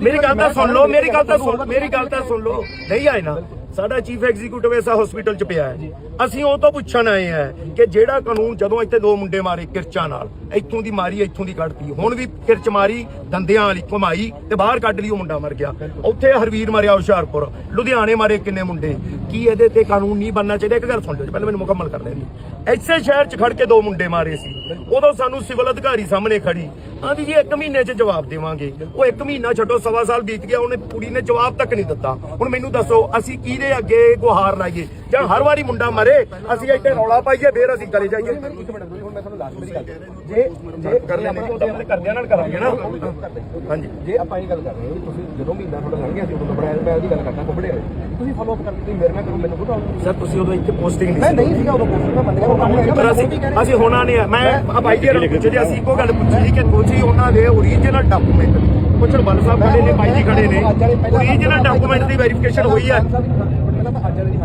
ਮੇਰੀ ਗੱਲ ਤਾਂ ਸੁਣ ਲਓ ਮੇਰੀ ਗੱਲ ਤਾਂ ਸੁਣ ਮੇਰੀ ਗੱਲ ਤਾਂ ਸੁਣ ਲਓ। ਨਹੀਂ ਆਏ ਨਾ। ਸਾਡਾ ਚੀਫ ਐਗਜ਼ੀਕਿਊਟਿਵ ਐਸਾ ਹਸਪੀਟਲ ਚ ਪਿਆ ਹੈ ਅਸੀਂ ਉਹ ਤੋਂ ਪੁੱਛਣ ਆਏ ਆ ਕਿ ਜਿਹੜਾ ਕਾਨੂੰਨ ਜਦੋਂ ਇੱਥੇ ਦੋ ਮੁੰਡੇ ਮਾਰੇ ਕਿਰਚਾਂ ਨਾਲ, ਇੱਥੋਂ ਦੀ ਮਾਰੀ, ਇੱਥੋਂ ਦੀ ਕੱਢਤੀ। ਹੁਣ ਵੀ ਕਿਰਚ ਮਾਰੀ, ਦੰਦਿਆਂ ਵਾਲੀ ਘੁਮਾਈ ਤੇ ਬਾਹਰ ਕੱਢ ਲਈ ਉਹ ਮੁੰਡਾ ਮਰ ਗਿਆ। ਉੱਥੇ ਹਰਵੀਰ ਮਰਿਆ ਹੁਸ਼ਿਆਰਪੁਰ। ਲੁਧਿਆਣੇ ਮਾਰੇ ਕਿੰਨੇ ਮੁੰਡੇ। ਕੀ ਇਹਦੇ ਤੇ ਕਾਨੂੰਨ ਨਹੀਂ ਬਣਨਾ ਚਾਹੀਦਾ? ਇੱਕ ਗੱਲ ਸੁਣ ਲਓ ਪਹਿਲਾਂ ਮੈਨੂੰ ਮੁਕੰਮਲ ਕਰ ਲੈਣ ਦਿਓ। ਐਸੇ ਸ਼ਹਿਰ 'ਚ ਖੜ ਕੇ ਦੋ ਮੁੰਡੇ ਮਾਰੇ ਸੀ। ਉਦੋਂ ਸਾਨੂੰ ਸਿਵਲ ਅਧਿਕਾਰੀ ਸਾਹਮਣੇ ਖੜੀ। ਆਂਦੀ ਜੀ ਇੱਕ ਮਹੀਨੇ 'ਚ ਜਵਾਬ ਦੇਵਾਂਗੇ। ਉਹ ਇੱਕ ਮਹੀਨਾ ਛੱਡੋ ਸਵਾ ਸਾਲ ਬੀਤ ਗਿਆ ਉਹਨੇ ਕੁੜੀ ਨੇ ਜਵਾਬ ਤੱਕ ਨਹੀਂ ਦਿੱਤਾ। ਹੁਣ ਮੈਨੂੰ ਦੱਸੋ ਅਸੀਂ ਕਿਹਦੇ ਅੱਗੇ ਗੁਹਾਰ ਲਾਈਏ? ਜਾਂ ਹਰ ਵਾਰੀ ਮੁੰਡਾ ਮਰੇ ਅਸੀਂ ਇੱਥੇ ਰੌਲਾ ਪਾਈਏ ਫੇਰ ਅਸੀਂ ਕਰੇ ਜਾਈਏ? ਇੱਕ ਮਿੰਟ ਹੁਣ ਮੈਂ ਤੁਹਾਨੂੰ ਲਾਸਟ ਮੇਰੀ ਗੱਲ। ਜੇ ਜੇ ਕਰ ਲੈਣੇ ਉਹਦਾ ਆਪਣੇ ਘਰਦਿਆਂ ਨਾਲ ਕਰਾਂਗੇ ਨਾ। ਹਾਂਜੀ। ਜੇ ਆਪਾਂ ਇਹ ਗੱਲ ਕਰ ਰਹੇ ਹਾਂ ਵੀ ਤੁਸੀਂ ਜਦੋਂ ਮਹੀਨਾ ਤੁਹਾਡਾ ਲੰਘ ਗਿਆ ਸੀ ਉਦੋਂ ਬਣਾਇਆ ਮੈਂ ਉਹਦੀ ਗੱਲ ਕਰਦਾ ਕੁੰਬੜੇ ਵਾਲੀ। ਤੁਸੀਂ ਫਾਲੋ ਅਪ ਤੁਸੀਂ ਮੇਰੇ ਨਾਲ ਕਰੋ ਮੈਨੂੰ ਪ੍ਰੋਬਲਮ ਸਰ ਤੁਸੀਂ ਉਦੋਂ ਇੱਥੇ ਪੋਸਟਿੰਗ ਨਹੀਂ ਮੈਂ ਸੀ ਨਹੀਂ ਸੀਗਾ ਉਦੋਂ ਪੋਸਟ ਮੈਂ ਮੰਨਿਆ। ਉਹ ਕੰਮ ਹੈਗਾ ਪਰ ਅਸੀਂ ਅਸੀਂ ਹੋਣਾ ਨਹੀਂ। ਮੈਂ ਆ ਬਾਈ ਜੀ ਨੂੰ ਅਸੀਂ ਇੱਕੋ ਗੱਲ ਪੁੱਛੀ ਕਿ ਤੁਸੀਂ ਉਹਨਾਂ ਦੇ ਓਰੀਜਨਲ ਡਾਕੂਮੈਂਟ ਪੁੱਛਣ ਬਲ ਸਾਹਿਬ ਖੜੇ ਨੇ ਬਾਈ ਜੀ ਖੜੇ ਨੇ। ਓਰੀਜਨਲ ਡਾਕੂਮੈਂਟ ਦੀ ਵੈਰੀਫਿਕੇਸ਼ਨ ਹੋਈ ਹੈ।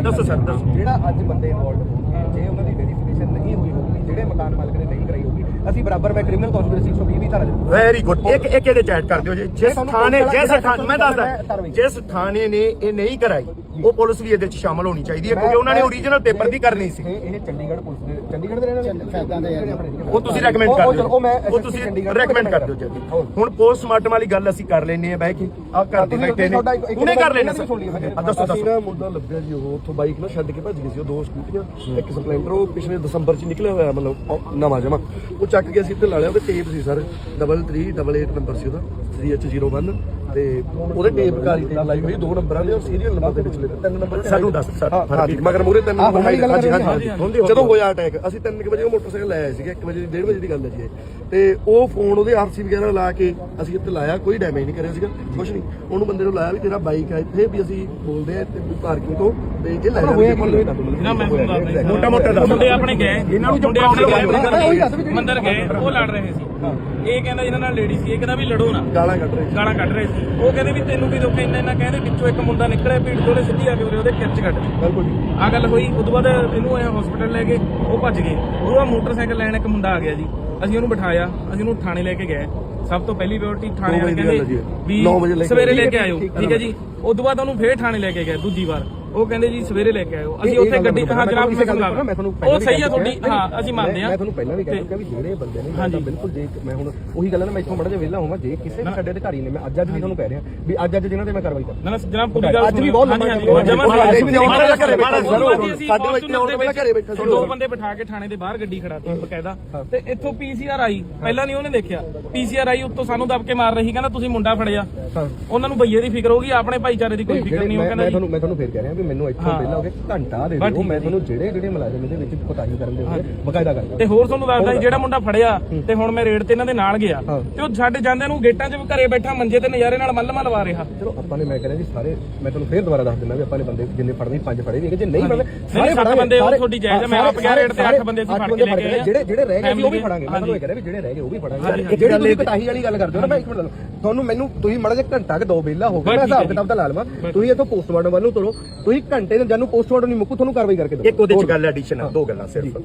ਦੱਸੋ ਸਰ, ਦੱਸੋ। ਜਿਹੜਾ ਅੱਜ ਬੰਦੇ ਇਨਵੋਲਡ ਹੋਣਗੇ ਜੇ ਉਹਨਾਂ ਦੀ ਵੈਰੀਫਿਕੇਸ਼ਨ ਨਹੀਂ ਹੋਈ ਹੋਊਗੀ ਜਿਹੜੇ ਮਕਾਨ ਮਾਲਕ ਨੇ ਨਹੀਂ ਕਰਾਈ ਹੋਊਗੀ ਅਸੀਂ ਬਰਾਬਰ ਮੈਂ ਕ੍ਰਿਮੀਨਲ ਕਾਨਸਟੀਟਿਊਸ਼ਨ 120 ਵੀ ਧਾਰਾ ਵੈਰੀ ਗੁੱਡ ਇੱਕ ਇੱਕ ਇਹਦੇ ਚੈਟ ਕਰ ਦਿਓ ਜੀ। ਜਿਸ ਥਾਣੇ ਜਿਸ ਥਾਣੇ ਮੈਂ ਦੱਸਦਾ। ਜਿਸ ਥਾਣੇ ਨੇ ਇਹ ਨਹੀਂ ਕਰਾਈ ਉਹ ਪੁਲਿਸ ਵੀ ਇਹਦੇ ਚ ਸ਼ਾਮਲ ਹੋਣੀ ਚਾਹੀਦੀ ਹੈ ਕਿਉਂਕਿ ਉਹਨਾਂ ਨੇ ਓਰੀਜਨਲ ਪੇਪਰ ਦੀ ਕਰਨੀ ਸੀ। ਇਹ ਚੰਡੀਗੜ੍ਹ ਪੁਲਿਸ ਦੇ ਚੰਡੀਗੜ੍ਹ ਦੇ ਰਹਿਣ ਉਹ ਤੁਸੀਂ ਰეკਮੈਂਡ ਉਹ ਤੁਸੀਂ ਰეკਮੈਂਡ ਕਰ ਦਿਓ ਜਲਦੀ। ਹੁਣ ਪੋਸਟਮਾਰਟਮ ਵਾਲੀ ਗੱਲ ਅਸੀਂ ਕਰ ਲੈਨੇ ਆ ਬਹਿ ਕੇ ਆ ਘਰ ਨੇ। ਕਰ ਲੈਨੇ ਸਰ। ਦੱਸੋ ਦੱਸੋ। ਮੁੱਦਾ ਲੱਭਿਆ ਜੀ ਉਹ ਉੱਥੋਂ ਬਾਈਕ ਨਾਲ ਛੱਡ ਕੇ ਭੱਜ ਗਈ ਸੀ ਉਹ ਦੋ ਸਕੂਟੀਆਂ ਇੱਕ ਸਪਲੈਂਡਰ ਉਹ ਪਿਛਲੇ ਦਸੰਬਰ ਚ ਨਿਕਲਿਆ ਹੋਇਆ ਮਤਲਬ ਨਵਾਂ ਜਮਾ। ਉਹ ਚੱਕ ਕੇ ਅਸੀਂ ਇੱਥੇ ਲਾ ਲਿਆ ਉਹਦੇ ਟੇਪ ਸੀ ਸਰ 3388 ਨੰਬਰ ਸੀ ਉਹਦਾ 3H01 ਤੇ ਉਹਦੇ ਟੇਪ ਕਾਲੀ ਟੇਪ ਲਾਈ ਹੋਈ ਦੋ ਨੰਬਰਾਂ ਦੇ ਔਰ ਸੀਰੀਅਲ ਨੰਬਰ ਦੇ ਪਿਛਲੇ ਤਿੰਨ ਨੰਬਰ ਸਾਨੂੰ ਦੱਸ ਸਰ ਜੀ ਮਗਰ ਮੂਰੇ ਤਿੰਨ ਨੰਬਰ ਹਾਂਜੀ ਕਰ ਹਾਂਜੀ ਜਦੋਂ ਹੋਇਆ ਅਟੈਕ ਅਸੀਂ 3 ਵਜੇ ਮੋਟਰਸਾਈਕਲ ਲੈ ਆਏ ਸੀਗੇ 1 ਵਜੇ 1:30 ਵਜੇ ਦੀ ਗੱਲ ਹੈ ਜੀ ਤੇ ਉਹ ਫੋਨ ਉਹਦੇ ਆਰਸੀ ਵਗੈਰਾ ਲਾ ਕੇ ਅਸੀਂ ਇੱਥੇ ਲਾਇਆ ਕੋਈ ਡੈਮੇਜ ਨਹੀਂ ਕਰਿਆ ਸੀਗਾ ਕੁਝ ਨਹੀਂ। ਉਹਨੂੰ ਬੰਦੇ ਨੂੰ ਲਾਇਆ ਵੀ ਤੇਰਾ ਬਾਈਕ ਹੈ ਇੱਥੇ ਵੀ ਅਸੀਂ ਬੋਲਦੇ ਆ ਤੇ ਪਾਰਕਿੰਗ ਤੋਂ ਤੇ ਇਹ ਲੈ ਨਾ ਮੈਂ ਦਿੰਦਾ ਮੋਟਾ ਮੋਟਾ ਦੱਸ। ਮੁੰਡੇ ਆਪਣੇ ਗਏ। ਇਹਨਾਂ ਨੂੰ ਮੁੰਡੇ ਆਪਣੇ। ਗਏ। ਮੰਦਰ ਗਏ। ਉਹ ਲੜ ਰਹੇ ਸੀ। ਇਹ ਕਹਿੰਦਾ ਇਹਨਾਂ ਨਾਲ ਲੇਡੀ ਸੀ ਇਹ ਕਹਿੰਦਾ ਵੀ ਲੜੋ ਨਾ। ਗਾਲਾਂ ਕੱਢ ਰਹੇ ਸੀ। ਗਾਲਾਂ ਕੱਢ ਰਹੇ ਸੀ। ਉਹ ਕਹਿੰਦੇ ਵੀ ਤੈਨੂੰ ਕੀ ਦੁੱਖ ਇੰਨਾ ਇੰਨਾ ਕਹਿੰਦੇ ਵਿੱਚੋਂ ਇੱਕ ਮੁੰਡਾ ਨਿਕਲਿਆ ਭੀੜ ਤੋਂ ਸਿੱਧੀ ਆ ਕੇ ਉਰੇ ਉਹਦੇ ਕਿਰਚ ਕੱਢ ਬਿਲਕੁਲ ਜੀ। ਆ ਗੱਲ ਹੋਈ। ਉਦੋਂ ਬਾਅਦ ਇਹਨੂੰ ਆਇਆ ਹਸਪੀਟਲ ਲੈ ਕੇ ਉਹ ਭੱਜ ਗਏ। ਉਹ ਮੋਟਰਸਾਈਕਲ ਲੈਣ ਇੱਕ ਮੁੰਡਾ ਆ ਗਿਆ ਜੀ। ਅਸੀਂ ਉਹਨੂੰ ਬਿਠਾਇਆ ਅਸੀਂ ਉਹਨੂੰ ਥਾਣੇ ਲੈ ਕੇ ਗਏ ਸਭ ਤੋਂ ਪਹਿਲੀ ਪ੍ਰਾਇੋਰਟੀ ਥਾਣੇ ਵਾਲੇ ਕਹਿੰਦੇ। ਵੀ ਸਵੇਰੇ ਲੈ ਕੇ ਆਇਓ ਠੀਕ ਹੈ। ਜੀ ਉਦੋਂ ਬਾਅਦ ਉਹਨੂੰ ਫੇਰ ਥਾਣੇ ਲੈ ਕੇ ਗਏ ਦੂਜੀ ਵਾਰ ਉਹ ਕਹਿੰਦੇ ਜੀ ਸਵੇਰੇ ਲੈ ਕੇ ਆਇਓ। ਅਸੀਂ ਉੱਥੇ ਗੱਡੀ ਮੈਂ ਹਾਂ ਜਨਾਬ ਕਿਸੇ ਤੁਹਾਨੂੰ ਉਹ ਸਹੀ ਆ ਕਹਿ ਤੁਹਾਡੀ। ਹਾਂ ਅਸੀਂ ਮੰਨਦੇ ਆ। ਮੈਂ ਤੁਹਾਨੂੰ ਪਹਿਲਾਂ ਵੀ ਕਹਿ ਚੁੱਕਿਆ ਵੀ ਜਿਹੜੇ ਬੰਦੇ ਨੇ ਮੈਂ ਤਾਂ ਬਿਲਕੁਲ ਜੇ ਮੈਂ ਹੁਣ ਉਹੀ ਗੱਲ ਹੈ ਨਾ ਮੈਂ ਇੱਥੋਂ ਮੜਾ ਜਿਹਾ ਵਿਹਲਾ ਹੋਵਾਂ ਜੇ ਕਿਸੇ ਵੀ ਸਾਡੇ ਅਧਿਕਾਰੀ ਨੇ ਮੈਂ ਅੱਜ ਅੱਜ ਵੀ ਤੁਹਾਨੂੰ ਕਹਿ ਰਿਹਾ ਵੀ ਅੱਜ ਅੱਜ ਜਿਹਨਾਂ ਤੇ ਮੈਂ ਕਾਰਵਾਈ ਕਰਾਂ ਨਾ ਨਾ ਜਨਾਬ ਪੂਰੀ ਗੱਲ ਅੱਜ ਵੀ ਬਹੁਤ ਹਾਂਜੀ, ਜਮਾਂ ਦੇ ਬੰਦੇ ਬਿਠਾ ਕੇ ਥਾਣੇ ਦੇ ਬਾਹਰ ਗੱਡੀ ਖੜਾਤੀ ਬਕਾਇਦਾ। ਤੇ ਇੱਥੋਂ ਪੀਸੀਆਰ ਆਈ ਪਹਿਲਾਂ ਨਹੀਂ ਉਹਨੇ ਦੇਖਿਆ। ਪੀਸੀਆਰ ਆਈ ਉੱਤੋਂ ਸਾਨੂੰ ਦਬ ਕੇ ਮਾਰ ਰਹੀ ਕਹਿੰਦਾ ਤੁਸੀਂ ਮੁੰਡਾ ਫੜਿਆ। ਉਹਨਾਂ ਨੂੰ ਭਈਏ ਦੀ ਫਿਕਰ ਹੋਗੀ ਆਪਣੇ ਭਾਈਚਾਰੇ ਦੀ ਕੋਈ ਫਿਕਰ ਨਹੀਂ ਉਹ ਕਹਿੰਦਾ ਮੈਂ ਤੁਹਾਨੂੰ ਮੈਂ ਤੁਹਾਨੂੰ ਫੇਰ ਕਹਿ ਰਿਹਾ ਵੀ ਮੈਨੂੰ ਇੱਥੋਂ ਪਹਿਲਾਂ ਗਿਆ ਘੰਟਾ ਦੇ ਦਿਓ ਮੈਂ। ਤੁਹਾਨੂੰ ਜਿਹੜੇ ਜਿਹੜੇ ਮੁਲਾਜ਼ਮ ਇਹਦੇ ਵਿੱਚ ਕੋਤਾਹੀ ਕਰਨ ਦੇ ਹੋਣਗੇ ਬਕਾਇਦਾ ਕਰ ਤੇ ਹੋਰ ਤੁਹਾਨੂੰ ਦੱਸਦਾ ਜਿਹੜਾ ਮੁੰਡਾ ਫੜਿਆ ਤੇ ਹੁਣ ਮੈਂ ਰੇਡ ਤੇ ਇਹਨਾਂ ਦੇ ਨਾਲ ਗਿਆ। ਤੇ ਉਹ ਸਾਡੇ ਜਾਂਦੇ ਨੂੰ ਗੇਟਾਂ 'ਚ ਵੀ ਘਰੇ ਬੈਠਾ ਮੰਜੇ ਤੇ ਨਜ਼ਾਰੇ ਨਾਲ ਮੱਲਮਾ ਲਵਾ ਰਿਹਾ ਚਲੋ ਆਪਾਂ ਨੇ ਮੈਂ ਕਹਿੰਦਾ ਜੀ ਸਾਰੇ ਮੈਂ ਤੁਹਾਨੂੰ ਫੇਰ ਦੁਬਾਰਾ ਦੱਸ ਦਿੰਦਾ ਵੀ ਆਪਾਂ ਨੇ ਬੰਦੇ ਜਿੰਨੇ ਫੜਨੇ ਪੰਜ ਫੜੇ ਵੀ ਜੇ ਨਹੀਂ ਫੜਨੇ ਨਹੀਂ, ਸੱਤ ਬੰਦੇ ਉਹ ਤੁਹਾਡੀ ਜਾਇਜ਼ ਮੈਂ ਆਪ ਗਿਆ ਰੇਟ ਤੇ ਅੱਠ ਬੰਦੇ ਅਸੀਂ ਫੜ ਕੇ ਲੈ ਕੇ। ਜਿਹੜੇ ਜਿਹੜੇ ਰਹਿ ਗਏ ਉਹ ਵੀ ਫੜਾਂਗੇ। ਮੈਂ ਤੁਹਾਨੂੰ ਇਹ ਕਹਿ ਰਿਹਾ ਵੀ ਜਿਹੜੇ ਰਹਿ ਗਏ ਉਹ ਵੀ ਫੜਾਂਗੇ। ਜਿਹੜੀ ਤੁਸੀਂ ਇਹ- ਕਟਾਹੀ ਵਾਲੀ ਗੱਲ ਕਰਦੇ ਹੋ ਨਾ ਮੈਂ ਇੱਕ ਮਿੰਟ ਤੁਹਾਨੂੰ ਮੈਨੂੰ ਤੁਸੀਂ ਮੜਾ ਜਿਹਾ ਘੰਟਾ ਕਿ ਦੋ ਬੇਲਾ ਹੋ ਗਿਆ ਮੈਂ ਹਿਸਾਬ ਕਿਤਾਬ ਦਾ ਲਾ ਲਵਾਂ। ਤੁਸੀਂ ਇਥੋਂ ਪੋਸਟਮਾਰਟਮ ਵੱਲੋਂ ਤੋਰੋ। ਤੁਸੀਂ ਘੰਟੇ ਦੇ ਜਾਨੂੰ ਪੋਸਟਮਾਰਟਮ ਨਹੀਂ ਮੁੱਕੂ ਤੁਹਾਨੂੰ ਕਾਰਵਾਈ ਕਰਕੇ ਦਿਓ ਇੱਕ ਉਹਦੇ ਚ ਗੱਲ ਐਡੀਸ਼ਨ ਆ ਦੋ ਗੱਲਾਂ ਸਿਰਫ।